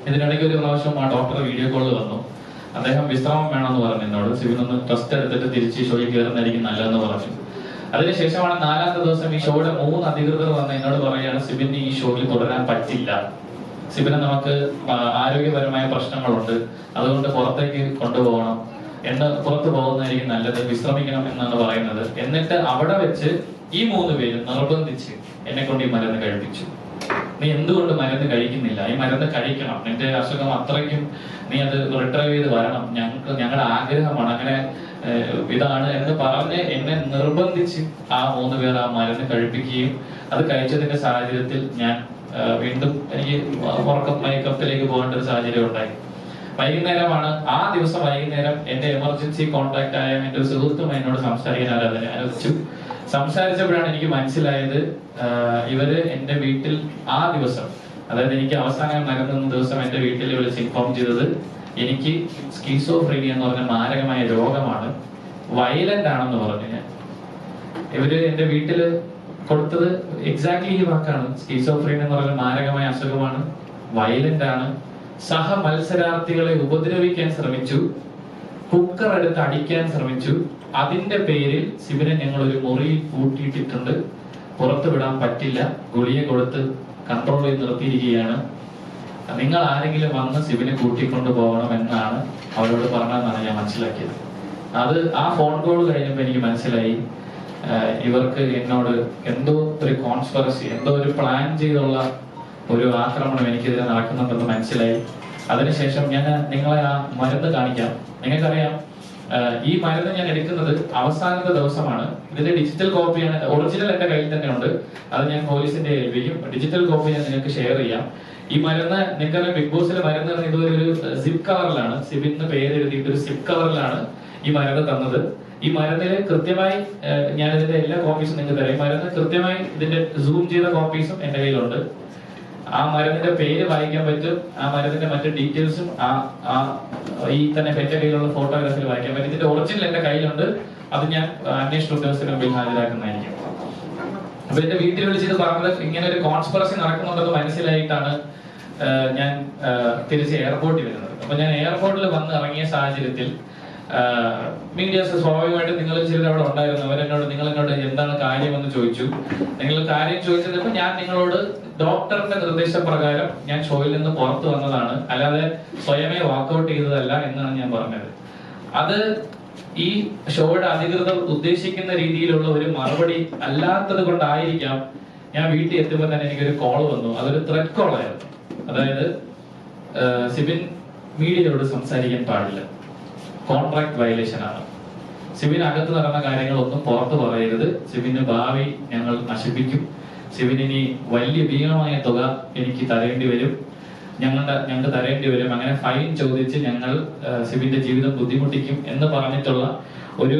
ഇതിനിടയ്ക്ക് ഒരു പ്രാവശ്യം ആ ഡോക്ടർ വീഡിയോ കോളിൽ വന്നു. അദ്ദേഹം വിശ്രമം വേണമെന്ന് പറഞ്ഞു എന്നോട്. സിവിൽ ഒന്ന് ടെസ്റ്റ് എടുത്തിട്ട് തിരിച്ച് ഷോയിൽ കയറുന്നതായിരിക്കും നല്ലതെന്ന് പറഞ്ഞു. അതിനുശേഷമാണ് നാലാമത്തെ ദിവസം ഈ ഷോയുടെ മൂന്ന് അധികൃതർ വന്ന് എന്നോട് പറയുകയാണ് സിബിന് ഈ ഷോയിൽ തുടരാൻ പറ്റില്ല. സിബിന് നമുക്ക് ആരോഗ്യപരമായ പ്രശ്നങ്ങളുണ്ട്. അതുകൊണ്ട് പുറത്തേക്ക് കൊണ്ടുപോകണം. എന്ന് പുറത്തു പോകുന്നതായിരിക്കും നല്ലത്. വിശ്രമിക്കണം എന്നാണ് പറയുന്നത്. എന്നിട്ട് അവിടെ വെച്ച് ഈ മൂന്ന് പേരും നിർബന്ധിച്ച് എന്നെ കൊണ്ട് ഈ മരുന്ന് കഴിപ്പിച്ചു. നീ എന്തുകൊണ്ട് മരുന്ന് കഴിക്കുന്നില്ല? ഈ മരുന്ന് കഴിക്കണം. നിന്റെ അസുഖം അത്രയ്ക്കും നീ അത് റിട്രൈവ് ചെയ്ത് വരണം. ഞങ്ങൾക്ക് ഞങ്ങളുടെ ആഗ്രഹമാണ്. അങ്ങനെ ഇതാണ് എന്ന് പറഞ്ഞ് എന്നെ നിർബന്ധിച്ച് ആ മൂന്ന് പേർ ആ മരുന്ന് കഴിപ്പിക്കുകയും അത് കഴിച്ചതിന്റെ സാഹചര്യത്തിൽ ഞാൻ വീണ്ടും എനിക്ക് ഉറക്കം മയക്കത്തിലേക്ക് പോകേണ്ട ഒരു സാഹചര്യം ഉണ്ടായി. വൈകുന്നേരമാണ്. ആ ദിവസം വൈകുന്നേരം എന്റെ എമർജൻസി കോൺടാക്ട് ആയ എന്റെ ഒരു സുഹൃത്തും എന്നോട് സംസാരിക്കാൻ ആരാധന ആലോചിച്ചു സംസാരിച്ചപ്പോഴാണ് എനിക്ക് മനസ്സിലായത് ഇവർ എന്റെ വീട്ടിൽ ആ ദിവസം അതായത് എനിക്ക് അവസാനം നടക്കുന്ന ദിവസം എന്റെ വീട്ടിൽ വിളിച്ച് ഇൻഫോം ചെയ്തത് എനിക്ക് സ്കീസോഫ്രീനിയ എന്ന് പറഞ്ഞ മാരകമായ രോഗമാണ്. വയലന്റ് ആണെന്ന് പറഞ്ഞു ഞാൻ. ഇവർ എന്റെ വീട്ടിൽ കൊടുത്തത് എക്സാക്ട്ലി ഈ വാക്കാണ്. സ്കീസോഫ്രീനിയ എന്ന് പറഞ്ഞ മാരകമായ അസുഖമാണ്. വയലന്റ് ആണ്. സഹ മത്സരാർത്ഥികളെ ഉപദ്രവിക്കാൻ ശ്രമിച്ചു. കുക്കർ എടുത്ത് അടിക്കാൻ ശ്രമിച്ചു. അതിന്റെ പേരിൽ ശിവനെ ഞങ്ങൾ ഒരു മുറിയിൽ കൂട്ടിയിട്ടിട്ടുണ്ട്. പുറത്തു വിടാൻ പറ്റില്ല. ഗുളിയെ കൊടുത്ത് കൺട്രോൾ ചെയ്ത് നിർത്തിയിരിക്കുകയാണ്. നിങ്ങൾ ആരെങ്കിലും വന്ന് ശിവനെ കൂട്ടിക്കൊണ്ടു പോകണം എന്നാണ് അവരോട് പറഞ്ഞതെന്നാണ് ഞാൻ മനസ്സിലാക്കിയത്. അത് ആ ഫോൺ കോൾ കഴിഞ്ഞപ്പോൾ എനിക്ക് മനസ്സിലായി. ഇവർക്ക് എന്നോട് എന്തോ ഒരു കോൺസ്പെറസി എന്തോ ഒരു പ്ലാൻ ചെയ്തുള്ള ഒരു ആക്രമണം എനിക്കെതിരെ നടക്കുന്നുണ്ടെന്ന് മനസ്സിലായി. അതിനുശേഷം ഞാൻ നിങ്ങളെ ആ മരുന്ന് കാണിക്കാം. നിങ്ങൾക്കറിയാം ഈ മരുന്ന് ഞാൻ എടുക്കുന്നത് അവസാനത്തെ ദിവസമാണ്. ഇതിന്റെ ഡിജിറ്റൽ കോപ്പിയാണ് ഒറിജിനൽ എന്റെ കയ്യിൽ തന്നെ ഉണ്ട്. അത് ഞാൻ പോലീസിന്റെ ഏൽപ്പിക്കും ഡിജിറ്റൽ കോപ്പി ഞാൻ നിങ്ങൾക്ക് ഷെയർ ചെയ്യാം. ഈ മരുന്ന് നിങ്ങൾക്കറിയാം ബിഗ് ബോസിലെ മരുന്ന് ഇതുവരെ ഒരു സിപ്പ് കവറിലാണ് സിബിന്ന് പേര് എഴുതിയിട്ട് ഒരു സിപ്പ് കവറിലാണ് ഈ മരുന്ന് തന്നത്. ഈ മരുന്നിൽ കൃത്യമായി ഞാൻ ഇതിന്റെ എല്ലാ കോപ്പീസും നിങ്ങൾക്ക് തരാം. ഈ മരുന്ന് കൃത്യമായി ഇതിന്റെ സൂം ചെയ്ത കോപ്പീസും എന്റെ കയ്യിലുണ്ട്. ആ മരുന്നിന്റെ പേര് വായിക്കാൻ പറ്റും. ആ മരുന്നിന്റെ മറ്റു ഡീറ്റെയിൽസും ആ ആ ഈ തന്നെ എന്റെ കയ്യിലുള്ള ഫോട്ടോഗ്രാഫിൽ വായിക്കാൻ പറ്റും. ഇതിന്റെ ഒറിജിനൽ എന്റെ കയ്യിലുണ്ട്. അത് ഞാൻ അന്വേഷണ ഉദ്യോഗസ്ഥരുടെ മുമ്പിൽ ഹാജരാക്കുന്നതായിരിക്കും. അപ്പൊ എന്റെ വീട്ടിൽ വിളിച്ചിട്ട് പറഞ്ഞത് ഇങ്ങനെ ഒരു കോൺസ്പിറസി നടക്കുന്നുണ്ടെന്ന് മനസ്സിലായിട്ടാണ് ഞാൻ തിരിച്ച് എയർപോർട്ടിൽ വരുന്നത്. അപ്പൊ ഞാൻ എയർപോർട്ടിൽ വന്ന് ഇറങ്ങിയ സാഹചര്യത്തിൽ മീഡിയാസ് സ്വാഭാവികമായിട്ട് നിങ്ങൾ ചിലർ അവിടെ ഉണ്ടായിരുന്നു. അവരെന്നോട് നിങ്ങൾ എന്നോട് എന്താണ് കാര്യമെന്ന് ചോദിച്ചു. നിങ്ങൾ കാര്യം ചോദിച്ചപ്പോൾ ഞാൻ നിങ്ങളോട് ഡോക്ടറിന്റെ നിർദ്ദേശപ്രകാരം ഞാൻ ഷോയിൽ നിന്ന് പുറത്തു വന്നതാണ്. അല്ലാതെ സ്വയമേ വാക്കൗട്ട് ചെയ്തതല്ല എന്നാണ് ഞാൻ പറഞ്ഞത്. അത് ഈ ഷോയുടെ അധികൃതർ ഉദ്ദേശിക്കുന്ന രീതിയിലുള്ള ഒരു മറുപടി അല്ലാത്തത് കൊണ്ടായിരിക്കാം ഞാൻ വീട്ടിൽ എത്തുമ്പോൾ തന്നെ എനിക്കൊരു കോൾ വന്നു. അതൊരു ത്രെഡ് കോൾ ആയിരുന്നു. അതായത് സിബിൻ മീഡിയയോട് സംസാരിക്കാൻ പാടില്ല. കോൺട്രാക്ട് വയലേഷൻ ആണ് സിബിൻ അകത്ത് നടന്ന കാര്യങ്ങളൊന്നും പുറത്തു പറയരുത്. സിബിന്റെ ഭാവി ഞങ്ങൾ നശിപ്പിക്കും. സിബിനിനി വലിയ ഭീകരമായ തുക എനിക്ക് തരേണ്ടി വരും. ഞങ്ങളുടെ ഞങ്ങൾക്ക് തരേണ്ടി വരും. അങ്ങനെ ഫൈൻ ചോദിച്ച് ഞങ്ങൾ സിബിന്റെ ജീവിതം ബുദ്ധിമുട്ടിക്കും എന്ന് പറഞ്ഞിട്ടുള്ള ഒരു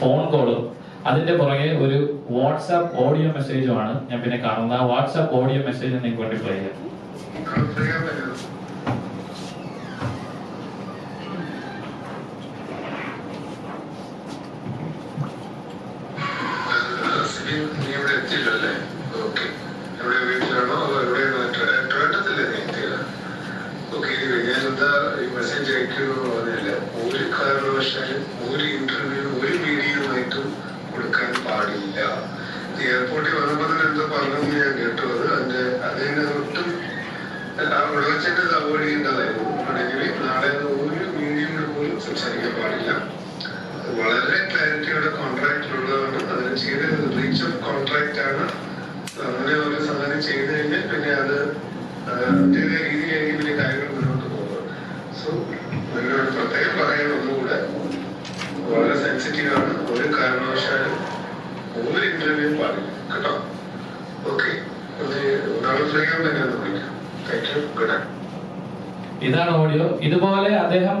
ഫോൺ കോളും അതിന്റെ പുറകെ ഒരു വാട്സാപ്പ് ഓഡിയോ മെസ്സേജുമാണ് ഞാൻ പിന്നെ കാണുന്നത്. ആ വാട്സാപ്പ് ഓഡിയോ മെസ്സേജ് നിങ്ങൾക്ക് വേണ്ടി പ്ലേ ചെയ്യാം. ചെയ്യാൻ ഇതാണ് ഓഡിയോ ഇതുപോലെ അദ്ദേഹം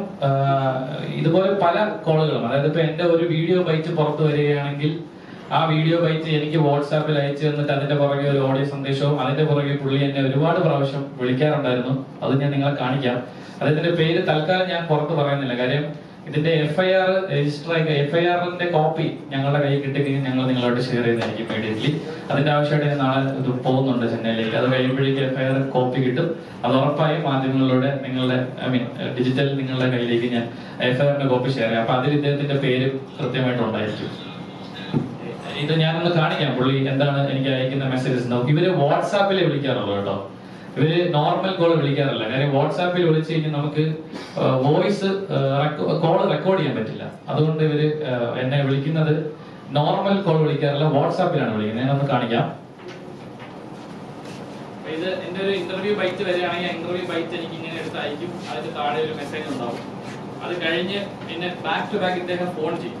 ഇതുപോലെ പല കോളുകളും അതായത് ഇപ്പൊ എന്റെ ഒരു വീഡിയോ ബൈറ്റ് പുറത്തു വരികയാണെങ്കിൽ ആ വീഡിയോ ബൈറ്റ് എനിക്ക് വാട്സാപ്പിൽ അയച്ചു തന്നിട്ട് അതിന്റെ പുറകെ ഒരു ഓഡിയോ സന്ദേശവും അതിന്റെ പുറകെ പുള്ളി എന്നെ ഒരുപാട് പ്രാവശ്യം വിളിക്കാറുണ്ടായിരുന്നു. അത് ഞാൻ നിങ്ങളെ കാണിക്കാം. അദ്ദേഹത്തിന്റെ പേര് തൽക്കാലം ഞാൻ പുറത്ത് പറയുന്നില്ല. കാര്യം ഇതിന്റെ എഫ് ഐ ആർ രജിസ്റ്റർ ആയി എഫ് ഐ ആറിന്റെ കോപ്പി ഞങ്ങളുടെ കയ്യിൽ കിട്ടുകയും ഞങ്ങൾ നിങ്ങളോട് ഷെയർ ചെയ്തായിരിക്കും ഇമീഡിയറ്റ്ലി അതിന്റെ ആവശ്യമായിട്ട് നാളെ ഇത് പോകുന്നുണ്ട് ചെന്നൈയിലേക്ക്. അത് കഴിയുമ്പോഴേക്കും എഫ് ഐ ആർ കോപ്പി കിട്ടും. അത് ഉറപ്പായും മാധ്യമങ്ങളിലൂടെ നിങ്ങളുടെ ഐ മീൻ ഡിജിറ്റൽ നിങ്ങളുടെ കയ്യിലേക്ക് ഞാൻ എഫ് ഐ ആറിന്റെ കോപ്പി ഷെയർ ചെയ്യാം. അപ്പൊ അതിൽ ഇദ്ദേഹത്തിന്റെ പേര് കൃത്യമായിട്ട് ഉണ്ടായിരിക്കും. ഇത് ഞാനൊന്ന് കാണിക്കാം. പുള്ളി എന്താണ് എനിക്ക് അയക്കുന്ന മെസ്സേജസ് ഇവർ വാട്സാപ്പിൽ വിളിക്കാറുള്ളൂ കേട്ടോ. ഇവർ നോർമൽ കോൾ വിളിക്കാറില്ല. കാര്യം വാട്സാപ്പിൽ വിളിച്ചു കഴിഞ്ഞാൽ നമുക്ക് വോയിസ് കോൾ റെക്കോർഡ് ചെയ്യാൻ പറ്റില്ല. അതുകൊണ്ട് ഇവർ എന്നെ വിളിക്കുന്നത് നോർമൽ കോൾ വിളിക്കാറില്ല വാട്സാപ്പിലാണ് വിളിക്കുന്നത്. ഞാനൊന്ന് കാണിക്കാം. ഇത് എന്റെ ഒരു ഇന്റർവ്യൂ ബൈറ്റ് വരികയാണെങ്കിൽ ഇന്റർവ്യൂ ബൈറ്റ് എനിക്ക് ഇങ്ങനെ എടുത്ത് അയക്കും. അതിന്റെ താഴെ ഒരു മെസ്സേജ് ഉണ്ടാവും. അത് കഴിഞ്ഞ് പിന്നെ ബാക്ക് ടു ബാക്ക് ഇദ്ദേഹം ഫോൺ ചെയ്യും.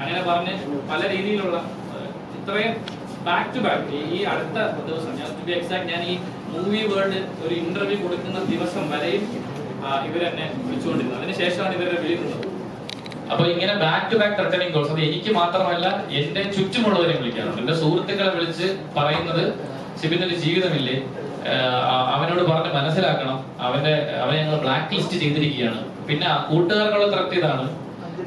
അങ്ങനെ പറഞ്ഞ് പല രീതിയിലുള്ള ഇത്രയും ബാക്ക് ടു ബാക്ക് ഈ അടുത്ത ദിവസം ഞാൻ എക്സാക്ട് ഞാൻ ഈ മൂവി വേൾഡ് ഒരു ഇന്റർവ്യൂ കൊടുക്കുന്ന ദിവസം വരെയും ഇവരെന്നെ വിളിച്ചുകൊണ്ടിരുന്നു. അതിനുശേഷമാണ് ഇവരുടെ വിളി നിന്നത് അപ്പൊ ഇങ്ങനെ back to back returning calls അത് എനിക്ക് മാത്രമല്ല എന്റെ ചുറ്റുമുള്ളവരെ വിളിക്കാറുണ്ട്. എന്റെ സുഹൃത്തുക്കളെ വിളിച്ച് പറയുന്നത് സിബിന് ഒരു ജീവിതമില്ലേ അവനോട് പറഞ്ഞ് മനസ്സിലാക്കണം. അവന്റെ അവനെ ഞങ്ങൾ ബ്ലാക്ക് ലിസ്റ്റ് ചെയ്തിരിക്കുകയാണ്. പിന്നെ കൂട്ടുകാർക്കുള്ള തൃപ്തി ഇതാണ്.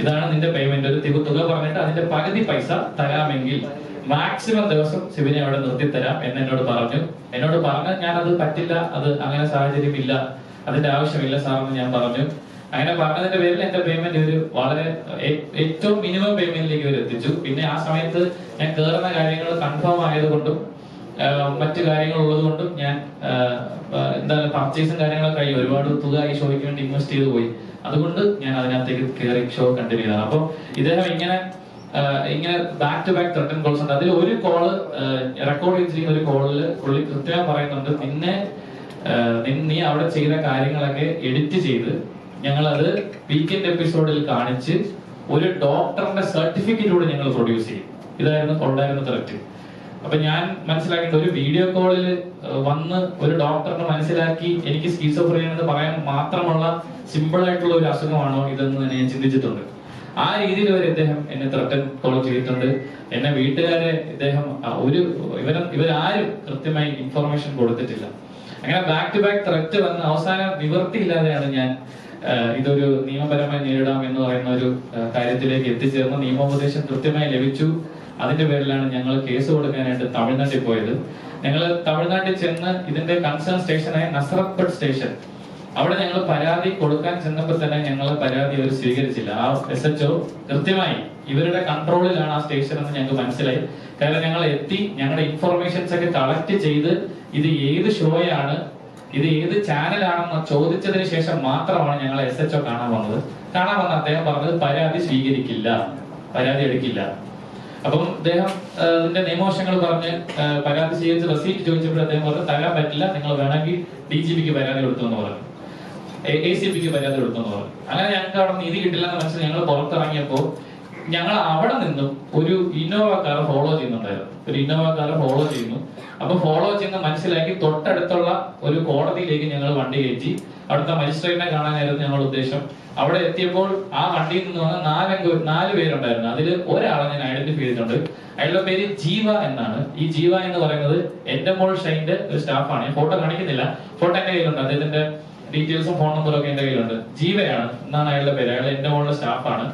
ഇതാണ് നിന്റെ പേയ്മെന്റ് ഒരു തികു തുക പറഞ്ഞിട്ട് അതിന്റെ പകുതി പൈസ തരാമെങ്കിൽ മാക്സിമം ദിവസം ശിവനെ അവിടെ നിർത്തി തരാം എന്ന് എന്നോട് പറഞ്ഞു. എന്നോട് പറഞ്ഞ ഞാൻ അത് പറ്റില്ല അത് അങ്ങനെ സാഹചര്യം ഇല്ല അതിന്റെ ആവശ്യമില്ല സാറെന്ന് ഞാൻ പറഞ്ഞു. അങ്ങനെ പറഞ്ഞതിന്റെ പേരിൽ എന്റെ പേയ്മെന്റ് ഒരു വളരെ ഏറ്റവും മിനിമം പേയ്മെന്റിലേക്ക് ഇവർ എത്തിച്ചു. പിന്നെ ആ സമയത്ത് ഞാൻ കയറുന്ന കാര്യങ്ങൾ കൺഫേം ആയതുകൊണ്ടും മറ്റു കാര്യങ്ങൾ ഉള്ളതുകൊണ്ടും ഞാൻ എന്താ പർച്ചേസും കാര്യങ്ങളൊക്കെ കഴിഞ്ഞു. ഒരുപാട് തുക ഈ ഷോയ്ക്ക് വേണ്ടി ഇൻവെസ്റ്റ് ചെയ്തു പോയി. അതുകൊണ്ട് ഞാൻ അതിനകത്തേക്ക് കയറി ഷോ കണ്ടിന്യൂ ചെയ്തതാണ്. അപ്പോൾ ഇദ്ദേഹം ഇങ്ങനെ ഇങ്ങനെ back to back threaten calls ഉണ്ട്. അതിൽ ഒരു കോൾ റെക്കോർഡ് ചെയ്തിരിക്കുന്ന ഒരു കോളിൽ പുള്ളി കൃത്യമായി പറയുന്നുണ്ട് പിന്നെ നീ അവിടെ ചെയ്ത കാര്യങ്ങളൊക്കെ എഡിറ്റ് ചെയ്ത് ഞങ്ങൾ അത് വീക്കെൻഡ് എപ്പിസോഡിൽ കാണിച്ച് ഒരു ഡോക്ടറിന്റെ സർട്ടിഫിക്കറ്റ് കൂടെ ഞങ്ങൾ പ്രൊഡ്യൂസ് ചെയ്യും. ഇതായിരുന്നു ഉണ്ടായിരുന്ന ത്രെറ്റ് അപ്പൊ ഞാൻ മനസ്സിലാക്കേണ്ട ഒരു വീഡിയോ കോളിൽ വന്ന് ഒരു ഡോക്ടറിനെ മനസ്സിലാക്കി എനിക്ക് സ്കീസോഫ്രീൻ എന്ന് പറയാൻ മാത്രമുള്ള സിമ്പിൾ ആയിട്ടുള്ള ഒരു അസുഖമാണോ ഇതെന്ന് തന്നെ ഞാൻ ചിന്തിച്ചിട്ടുണ്ട്. ആ രീതിയിൽ വരെ ഇദ്ദേഹം എന്നെ ത്രട്ടൻ കോൾ ചെയ്തിട്ടുണ്ട്. എന്നെ വീട്ടുകാരെ ഇദ്ദേഹം ഒരു ഇവര ഇവരാരും കൃത്യമായി ഇൻഫർമേഷൻ കൊടുത്തിട്ടില്ല. അങ്ങനെ ബാക്ക് ടു ബാക്ക് ത്രെറ്റ് വന്ന് അവസാനം നിവൃത്തിയില്ലാതെയാണ് ഞാൻ ഇതൊരു നിയമപരമായി നേരിടാം എന്ന് പറയുന്ന ഒരു കാര്യത്തിലേക്ക് എത്തിച്ചേർന്ന് നിയമോപദേശം കൃത്യമായി ലഭിച്ചു. അതിന്റെ പേരിലാണ് ഞങ്ങൾ കേസ് കൊടുക്കാനായിട്ട് തമിഴ്നാട്ടിൽ പോയത്. ഞങ്ങൾ തമിഴ്നാട്ടിൽ ചെന്ന് ഇതിന്റെ കൺസേൺ സ്റ്റേഷനായ നസറത്പട്ട് സ്റ്റേഷൻ. അവിടെ ഞങ്ങൾ പരാതി കൊടുക്കാൻ ചെന്നപ്പോൾ തന്നെ ഞങ്ങൾ പരാതി അവർ സ്വീകരിച്ചില്ല. ആ എസ് എച്ച് ഒ കൃത്യമായി ഇവരുടെ കൺട്രോളിലാണ് ആ സ്റ്റേഷൻ എന്ന് ഞങ്ങൾക്ക് മനസ്സിലായി. കാരണം ഞങ്ങൾ എത്തി ഞങ്ങളുടെ ഇൻഫർമേഷൻസ് ഒക്കെ കളക്ട് ചെയ്ത് ഇത് ഏത് ഷോയാണ് ഇത് ഏത് ചാനലാണെന്ന് ചോദിച്ചതിന് ശേഷം മാത്രമാണ് ഞങ്ങൾ എസ് എച്ച് ഒ കാണാൻ വന്നത്. കാണാൻ വന്ന അദ്ദേഹം പറഞ്ഞത് പരാതി സ്വീകരിക്കില്ല. പരാതി എടുക്കില്ല. അപ്പം അദ്ദേഹം അതിന്റെ നിയമവശങ്ങൾ പറഞ്ഞ് പരാതി സ്വീകരിച്ച് റെസീറ്റ് ചോദിച്ചപ്പോൾ അദ്ദേഹം പറഞ്ഞു തരാൻ പറ്റില്ല നിങ്ങൾ വേണമെങ്കിൽ ഡി ജി പിക്ക് പരാതി കൊടുത്തു എന്ന് പറഞ്ഞു. എ സി പിക്ക് പരാതി കൊടുത്തു എന്ന് പറഞ്ഞു. അങ്ങനെ ഞങ്ങൾക്ക് അവിടെ നീതി കിട്ടില്ല എന്ന് മനസ്സിൽ ഞങ്ങൾ പുറത്തിറങ്ങിയപ്പോൾ ഞങ്ങൾ അവിടെ നിന്നും ഒരു ഇന്നോവ കാർ ഫോളോ ചെയ്യുന്നുണ്ടായിരുന്നു. ഒരു ഇന്നോവ കാർ ഫോളോ ചെയ്യുന്നു. അപ്പൊ ഫോളോ ചെയ്യുന്ന മനസ്സിലാക്കി തൊട്ടടുത്തുള്ള ഒരു കോടതിയിലേക്ക് ഞങ്ങൾ വണ്ടി കയറ്റി. അവിടുത്തെ മജിസ്ട്രേറ്റിനെ കാണാനായിരുന്നു ഞങ്ങളുടെ ഉദ്ദേശം. അവിടെ എത്തിയപ്പോൾ ആ വണ്ടിയിൽ നിന്ന് വന്ന നാലംഗ നാല് പേരുണ്ടായിരുന്നു. അതിൽ ഒരാളെ ഞാൻ ഐഡന്റിഫൈ ചെയ്തിട്ടുണ്ട്. അയാളുടെ പേര് ജീവ എന്നാണ്. ഈ ജീവ എന്ന് പറയുന്നത് എന്റെ മോൾ ഷൈന്റെ ഒരു സ്റ്റാഫാണ് ഞാൻ ഫോട്ടോ കാണിക്കുന്നില്ല. ഫോട്ടോ എന്റെ കയ്യിലുണ്ട്. അദ്ദേഹത്തിന്റെ ഡീറ്റെയിൽസും ഫോൺ നമ്പറും ഒക്കെ എന്റെ കയ്യിലുണ്ട്. ജീവയാണ് എന്നാണ് അയാളുടെ പേര്. അയാൾ എന്റെ മോളുടെ സ്റ്റാഫാണ്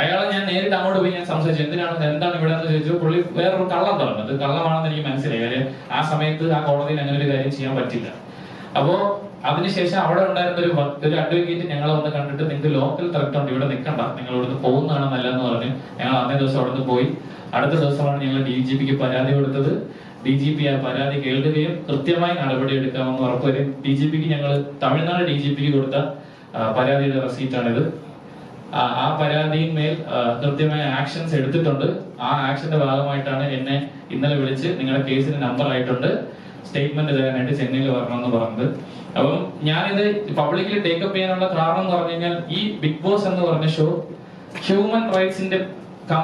അയാളെ ഞാൻ നേരിട്ട് അങ്ങോട്ട് പോയി ഞാൻ സംസാരിച്ചു. എന്തിനാണ് എന്താണ് ഇവിടെ എന്ന് ചോദിച്ചു. പുള്ളി വേറൊരു കള്ളം പറഞ്ഞു. കള്ളമാണെന്ന് എനിക്ക് മനസ്സിലായി. ആ സമയത്ത് ആ കോടതിയിൽ അങ്ങനെ ഒരു കാര്യം ചെയ്യാൻ പറ്റില്ല. അപ്പോ അതിനുശേഷം അവിടെ ഉണ്ടായിരുന്ന ഒരു ഒരു അഡ്വക്കേറ്റ് ഞങ്ങളെ വന്ന് കണ്ടിട്ട് നിങ്ങൾക്ക് ലോക്കൽ ത്രെറ്റ് ഉണ്ട്. ഇവിടെ നിൽക്കണ്ട നിങ്ങൾ ഇവിടുന്ന് പോകുന്നതാണ് നല്ലതെന്ന് പറഞ്ഞ്. ഞങ്ങൾ അന്നേ ദിവസം അവിടുന്ന് പോയി. അടുത്ത ദിവസമാണ് ഞങ്ങൾ ഡി ജി പിക്ക് പരാതി കൊടുത്തത്. ഡി ജി പി ആ പരാതി കേൾക്കുകയും കൃത്യമായി നടപടി എടുക്കാമെന്ന് ഉറപ്പുവരും ഡി ജി പിക്ക് ഞങ്ങൾ തമിഴ്നാട് ഡി ജി പിക്ക് കൊടുത്ത പരാതിയുടെ റെസീറ്റാണിത് ആ പരാതിയിന്മേൽ കൃത്യമായ ആക്ഷൻസ് എടുത്തിട്ടുണ്ട്. ആ ആക്ഷന്റെ ഭാഗമായിട്ടാണ് എന്നെ ഇന്നലെ വിളിച്ച് നിങ്ങളുടെ കേസിന് നമ്പർ ആയിട്ടുണ്ട്. സ്റ്റേറ്റ്മെന്റ് തരാനായിട്ട് ചെന്നൈയിൽ വരണമെന്ന് പറഞ്ഞത്. അപ്പം ഞാനിത് പബ്ലിക്കിൽ ടേക്കപ്പ് ചെയ്യാനുള്ള കാരണം എന്ന് പറഞ്ഞു കഴിഞ്ഞാൽ ഈ ബിഗ് ബോസ് എന്ന് പറഞ്ഞ show human റൈറ്റ്സിന്റെ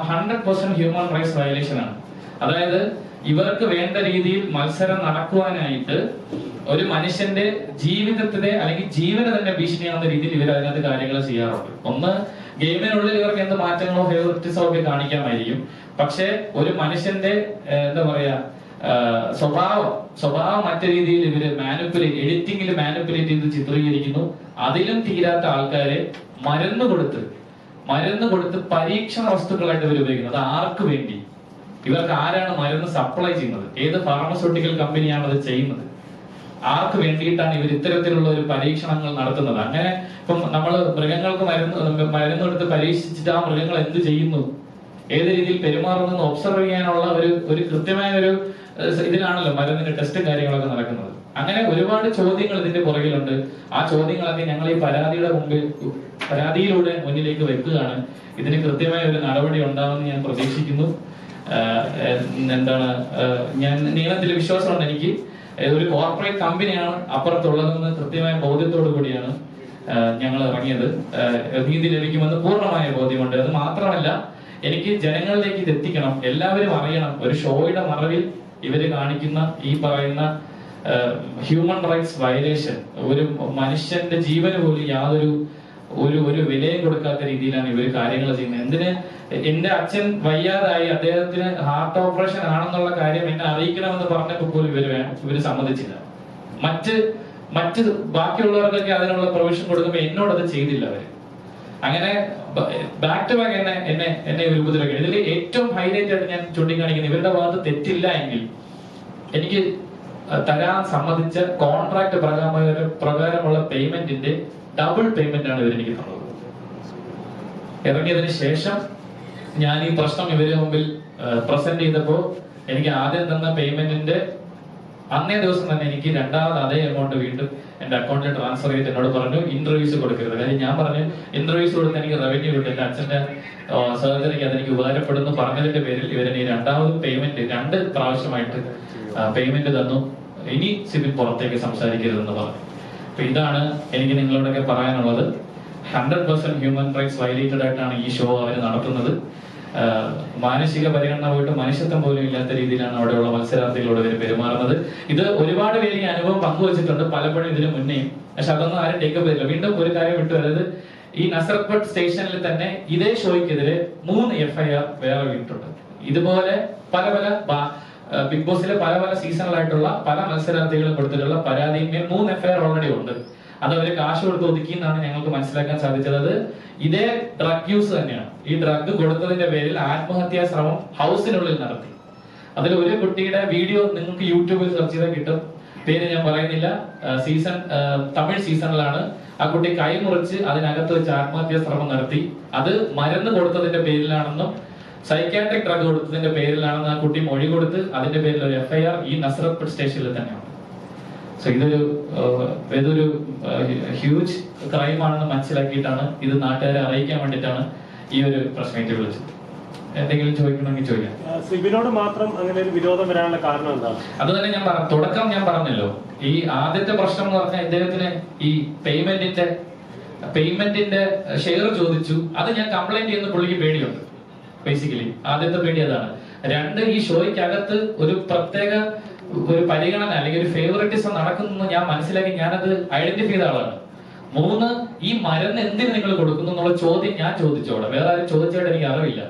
hundred percent human rights violation ആണ്. അതായത് ഇവർക്ക് വേണ്ട രീതിയിൽ മത്സരം നടക്കുവാനായിട്ട് ഒരു മനുഷ്യന്റെ ജീവിതത്തിലെ അല്ലെങ്കിൽ ജീവന് തന്നെ ഭീഷണിയാവുന്ന രീതിയിൽ ഇവർ അതിനകത്ത് കാര്യങ്ങൾ ചെയ്യാറുണ്ട്. ഒന്ന് ഗെയിമിനുള്ളിൽ ഇവർക്ക് എന്ത് മാറ്റങ്ങളോ ഫേവറിറ്റിസോ ഒക്കെ കാണിക്കാമായിരിക്കും. പക്ഷെ ഒരു മനുഷ്യന്റെ എന്താ പറയാ സ്വഭാവം സ്വഭാവം മറ്റു രീതിയിൽ ഇവർ മാനുപ്പുലേറ്റ് എഡിറ്റിംഗിൽ മാനുപ്പുലേറ്റ് ചെയ്ത് ചിത്രീകരിക്കുന്നു. അതിലും തീരാത്ത ആൾക്കാരെ മരുന്ന് കൊടുത്ത് മരുന്ന് കൊടുത്ത് പരീക്ഷണ വസ്തുക്കളായിട്ട് ഇവർ ഉപയോഗിക്കുന്നു. അത് ആർക്ക് വേണ്ടി? ഇവർക്ക് ആരാണ് മരുന്ന് സപ്ലൈ ചെയ്യുന്നത്? ഏത് ഫാർമസ്യൂട്ടിക്കൽ കമ്പനിയാണ് അത് ചെയ്യുന്നത്? ആർക്ക് വേണ്ടിയിട്ടാണ് ഇവർ ഇത്തരത്തിലുള്ള ഒരു പരീക്ഷണങ്ങൾ നടത്തുന്നത്? അങ്ങനെ ഇപ്പം നമ്മൾ മൃഗങ്ങൾക്ക് മരുന്ന് മരുന്ന് എടുത്ത് പരീക്ഷിച്ചിട്ട് ആ മൃഗങ്ങൾ എന്ത് ചെയ്യുന്നു? ഏത് രീതിയിൽ പെരുമാറുന്നു ഒബ്സർവ് ചെയ്യാനുള്ള ഒരു ഒരു കൃത്യമായ ഒരു ഇതിലാണല്ലോ മരുന്നിന്റെ ടെസ്റ്റും കാര്യങ്ങളൊക്കെ നടക്കുന്നത്. അങ്ങനെ ഒരുപാട് ചോദ്യങ്ങൾ ഇതിന്റെ പുറകിലുണ്ട്. ആ ചോദ്യങ്ങളൊക്കെ ഞങ്ങൾ ഈ പരാതിയുടെ മുമ്പിൽ പരാതിയിലൂടെ മുന്നിലേക്ക് വെക്കുകയാണ്. ഇതിന് കൃത്യമായ ഒരു നടപടി ഉണ്ടാവുമെന്ന് ഞാൻ പ്രതീക്ഷിക്കുന്നു. എന്താണ് ഞാൻ നീളത്തിൽ വിശ്വാസമുണ്ട് എനിക്ക്. ഒരു കോർപ്പറേറ്റ് കമ്പനിയാണ് അപ്പുറത്തുള്ളതെന്ന് കൃത്യമായ ബോധ്യത്തോടു കൂടിയാണ് ഞങ്ങൾ ഇറങ്ങിയത്. നീതി ലഭിക്കുമെന്ന് പൂർണമായ ബോധ്യമുണ്ട്. അത് മാത്രമല്ല എനിക്ക് ജനങ്ങളിലേക്ക് ഇത് എത്തിക്കണം. എല്ലാവരും അറിയണം. ഒരു ഷോയുടെ മറവിൽ ഇവർ കാണിക്കുന്ന ഈ പറയുന്ന ഹ്യൂമൻ റൈറ്റ്സ് വയലേഷൻ ഒരു മനുഷ്യന്റെ ജീവന് പോലും യാതൊരു ഒരു ഒരു വിലയും കൊടുക്കാത്ത രീതിയിലാണ് ഇവർ കാര്യങ്ങൾ ചെയ്യുന്നത്. എന്തിന് എന്റെ അച്ഛൻ വയ്യാതായി അദ്ദേഹത്തിന് ഹാർട്ട് ഓപ്പറേഷൻ ആണെന്നുള്ള കാര്യം എന്നെ അറിയിക്കണമെന്ന് പറഞ്ഞപ്പോൾ പോലും ഇവർ വേണം ഇവർ സമ്മതിച്ചില്ല. മറ്റ് മറ്റ് ബാക്കിയുള്ളവർക്കൊക്കെ അതിനുള്ള പ്രൊവിഷൻ കൊടുക്കുമ്പോൾ എന്നോട് അത് ചെയ്തില്ല അവർ. അങ്ങനെ ബാക്ക് ടു ബാക്ക് എന്നെ എന്നെ എന്നെ ഒരു ഉപദ്രവിക്കുക ഇതിൽ ഏറ്റവും ഹൈലൈറ്റ് ആയിട്ട് ഞാൻ ചൂണ്ടിക്കാണിക്കുന്നത് ഇവരുടെ ഭാഗത്ത് തെറ്റില്ല എങ്കിൽ എനിക്ക് തരാൻ സമ്മതിച്ച കോൺട്രാക്ട് പ്രകാരം പ്രകാരമുള്ള പേയ്മെന്റിന്റെ ഡബിൾ പേയ്മെന്റ് ആണ് ഇവരെനിക്ക് തന്നത്. ഇറങ്ങിയതിന് ശേഷം ഞാൻ ഈ പ്രശ്നം ഇവരുടെ മുമ്പിൽ പ്രസന്റ് ചെയ്തപ്പോൾ എനിക്ക് ആദ്യം തന്ന പേയ്മെന്റിന്റെ അന്നേ ദിവസം തന്നെ എനിക്ക് രണ്ടാമത് അതേ എമൗണ്ട് വീണ്ടും എന്റെ അക്കൗണ്ടിൽ ട്രാൻസ്ഫർ ചെയ്ത് എന്നോട് പറഞ്ഞു ഇന്റർവ്യൂസ് കൊടുക്കരുത്. കാര്യം ഞാൻ പറഞ്ഞു ഇന്റർവ്യൂസ് കൊടുത്ത് എനിക്ക് റവന്യൂ കിട്ടും. എന്റെ അച്ഛന്റെ സർജറിക്ക് അതെനിക്ക് ഉപകാരപ്പെടുന്നു പറഞ്ഞതിന്റെ പേരിൽ ഈ രണ്ടാമത് പേയ്മെന്റ് രണ്ട് പ്രാവശ്യമായിട്ട് പേയ്മെന്റ് തന്നു. ഇനി സിബിൻ പുറത്തേക്ക് സംസാരിക്കരുതെന്ന് പറഞ്ഞു. അപ്പൊ ഇതാണ് എനിക്ക് നിങ്ങളോടൊക്കെ പറയാനുള്ളത്. Hundred percent human rights violated ആയിട്ടാണ് ഈ ഷോ അവർ നടത്തുന്നത്. മാനസിക പരിഗണന പോയിട്ട് മനുഷ്യത്വം പോലും ഇല്ലാത്ത രീതിയിലാണ് അവിടെയുള്ള മത്സരാർത്ഥികളോട് ഇവർ പെരുമാറുന്നത്. ഇത് ഒരുപാട് പേര് ഈ അനുഭവം പങ്കുവച്ചിട്ടുണ്ട് പലപ്പോഴും ഇതിനു മുന്നേയും. പക്ഷെ അതൊന്നും ആരും ടേക്കപ്പ് ചെയ്തില്ല. വീണ്ടും ഒരു കാര്യം വിട്ടു അതായത് ഈ നസർപട്ട് സ്റ്റേഷനിൽ തന്നെ ഇതേ ഷോയ്ക്കെതിരെ മൂന്ന് എഫ്ഐആർ വേറെ വീട്ടുണ്ട് ഇതുപോലെ പല പല ബിഗ് ബോസിലെ പല പല സീസണിലായിട്ടുള്ള പല മത്സരാർത്ഥികളും കൊടുത്തിട്ടുള്ള പരാതിയിൽ മൂന്ന് എഫ്ഐആർ ഓൾറെഡി ഉണ്ട്. അത് അവർ കാശ് കൊടുത്ത് ഒതുക്കി എന്നാണ് ഞങ്ങൾക്ക് മനസ്സിലാക്കാൻ സാധിച്ചത്. ഇതേ ഡ്രഗ് യൂസ് തന്നെയാണ്. ഈ ഡ്രഗ് കൊടുത്തതിന്റെ പേരിൽ ആത്മഹത്യാ ശ്രമം ഹൗസിനുള്ളിൽ നടത്തി. അതിൽ ഒരു കുട്ടിയുടെ വീഡിയോ നിങ്ങൾക്ക് യൂട്യൂബിൽ സെർച്ച് ചെയ്താൽ കിട്ടും. പേര് ഞാൻ പറയുന്നില്ല. സീസൺ തമിഴ് സീസണിലാണ്. ആ കുട്ടി കൈമുറിച്ച് അതിനകത്ത് വെച്ച് ആത്മഹത്യാ ശ്രമം നടത്തി. അത് മരുന്ന് കൊടുത്തതിന്റെ പേരിലാണെന്നും സൈക്കാട്രിക് ഡ്രഗ് കൊടുത്തതിന്റെ പേരിലാണെന്ന് ആ കുട്ടി മൊഴി കൊടുത്ത് അതിന്റെ പേരിൽ ഒരു എഫ്ഐആർ ഈ നസറത്ത് സ്റ്റേഷനിൽ തന്നെയാണ്. സോ ഇതൊരു ഇതൊരു ഹ്യൂജ് ക്രൈം ആണെന്ന് മനസ്സിലാക്കിയിട്ടാണ് ഇത് നാട്ടുകാരെ അറിയിക്കാൻ വേണ്ടിയിട്ടാണ് ഈ ഒരു പ്രശ്നത്തിൽ വിളിച്ചത് എന്തെങ്കിലും ചോദിക്കണമെങ്കിൽ ചോദിക്കാം. സിബിനോട് മാത്രം അങ്ങനെ ഒരു വിരോധം വരാനുള്ള കാരണം എന്താ അത് തന്നെ ഞാൻ പറഞ്ഞു തുടക്കം ഞാൻ പറഞ്ഞല്ലോ. ഈ ആദ്യത്തെ പ്രശ്നം എന്ന് പറഞ്ഞാൽ ഇദ്ദേഹത്തിന് ഈ പേയ്മെന്റിന്റെ പേയ്മെന്റിന്റെ ഷെയർ ചോദിച്ചു. അത് ഞാൻ കംപ്ലൈന്റ് ചെയ്യുന്ന പുള്ളിക്ക് പേടിയുണ്ട്. ബേസിക്കലി ആദ്യത്തെ പേടി അതാണ്. രണ്ട് ഈ ഷോയ്ക്കകത്ത് ഒരു പ്രത്യേക ഒരു പരിഗണന അല്ലെങ്കിൽ ഒരു ഫേവററ്റിസം നടക്കുന്നു ഞാൻ മനസ്സിലാക്കി ഞാനത് ഐഡന്റിഫൈ ചെയ്ത ആളാണ്. മൂന്ന് ഈ മരുന്ന് എന്തിന് നിങ്ങൾ കൊടുക്കുന്നു എന്നുള്ള ചോദ്യം ഞാൻ ചോദിച്ചോടെ വേറെ ആരും ചോദിച്ചോടെ എനിക്ക് അറിവില്ല.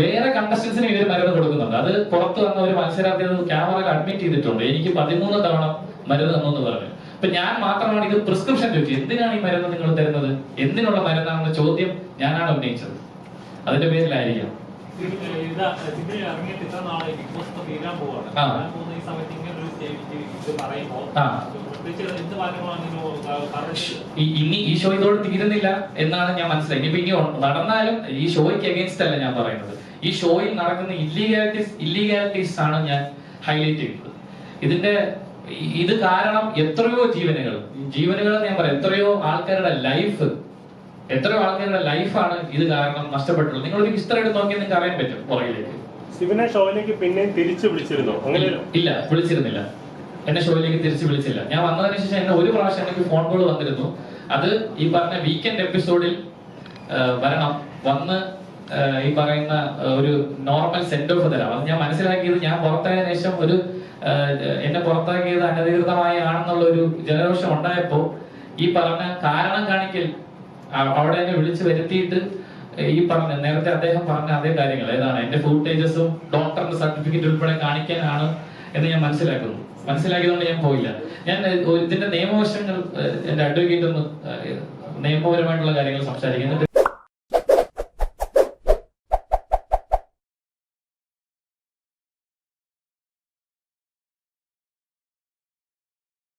വേറെ കണ്ടസ്റ്റൻസിന് ഇവർ മരുന്ന് കൊടുക്കുന്നുണ്ട്. അത് പുറത്ത് വന്ന ഒരു മത്സരാർത്ഥി ക്യാമറയിൽ അഡ്മിറ്റ് ചെയ്തിട്ടുണ്ട്. എനിക്ക് പതിമൂന്ന് തവണ മരുന്ന് തന്നു എന്ന് പറഞ്ഞു. അപ്പൊ ഞാൻ മാത്രമാണ് ഇത് പ്രിസ്ക്രിപ്ഷൻ ചോദിച്ചത്. എന്തിനാണ് ഈ മരുന്ന് നിങ്ങൾ തരുന്നത്? എന്തിനുള്ള മരുന്നാണെന്ന ചോദ്യം ഞാനാണ് ഉന്നയിച്ചത്. അതിന്റെ പേരിലായിരിക്കാം. ഇനി ഈ ഷോ ഇതോട് തീരുന്നില്ല എന്നാണ് ഞാൻ മനസ്സിലായി. ഇനി നടന്നാലും ഈ ഷോയ്ക്ക് അഗേൻസ്റ്റ് അല്ല ഞാൻ പറയുന്നത്. ഈ ഷോയിൽ നടക്കുന്ന ഇല്ലീഗാലിറ്റീസ് ഇല്ലീഗാലിറ്റീസ് ആണ് ഞാൻ ഹൈലൈറ്റ് ചെയ്യുന്നത്. ഇതിന്റെ ഇത് കാരണം എത്രയോ ജീവനുകൾ. ജീവനുകൾ ഞാൻ പറയാം. എത്രയോ ആൾക്കാരുടെ ലൈഫ് എത്രയോ ആൾക്കാരുടെ ലൈഫാണ് ഇത് കാരണം നഷ്ടപ്പെട്ടുള്ളത് നിങ്ങൾ ഒരു ഹിസ്റ്ററി എടുത്ത് നോക്കിയാൽ നിങ്ങൾക്ക് അറിയാൻ പറ്റും പുറകിലേക്ക്. ശിവനെ ഷോയിലേക്ക് പിന്നെയും തിരിച്ചു വിളിച്ചിരുന്നോ? അങ്ങനെ ഇല്ല വിളിച്ചിരുന്നില്ല. എന്നെ ഷോയിലേക്ക് തിരിച്ചു വിളിച്ചില്ല. ഞാൻ വന്നതിന് ശേഷം എന്നെ ഒരു പ്രാവശ്യം എനിക്ക് ഫോൺ കോൾ വന്നിരുന്നു. അത് ഈ പറഞ്ഞ വീക്കെൻഡ് എപ്പിസോഡിൽ വരണം. വന്ന് ഈ പറയുന്ന ഒരു നോർമൽ സെന്റ് ഓഫ് തരാം. അത് ഞാൻ മനസ്സിലാക്കിയത് ഞാൻ പുറത്തായതിനു ശേഷം ഒരു എന്നെ പുറത്താക്കിയത് അനധികൃതമായി ആണെന്നുള്ള ഒരു ജനരോഷം ഉണ്ടായപ്പോ ഈ പറഞ്ഞ കാരണം കാണിക്കൽ അവിടെ എന്നെ വിളിച്ചു വരുത്തിയിട്ട് ഈ പറഞ്ഞ നേരത്തെ അദ്ദേഹം പറഞ്ഞ അതേ കാര്യങ്ങൾ ഏതാണ്? എന്റെ ഫൂട്ടേജസും ഡോക്ടറിന്റെ സർട്ടിഫിക്കറ്റ് ഉൾപ്പെടെ കാണിക്കാനാണ് എന്ന് ഞാൻ മനസ്സിലാക്കുന്നു. മനസ്സിലാക്കിയതുകൊണ്ട് ഞാൻ പോയില്ല. ഞാൻ ഇതിന്റെ നിയമവശങ്ങൾ എന്റെ അഡ്വക്കേറ്റ് ഒന്ന് നിയമപരമായിട്ടുള്ള കാര്യങ്ങൾ സംസാരിക്കും. എന്നിട്ട്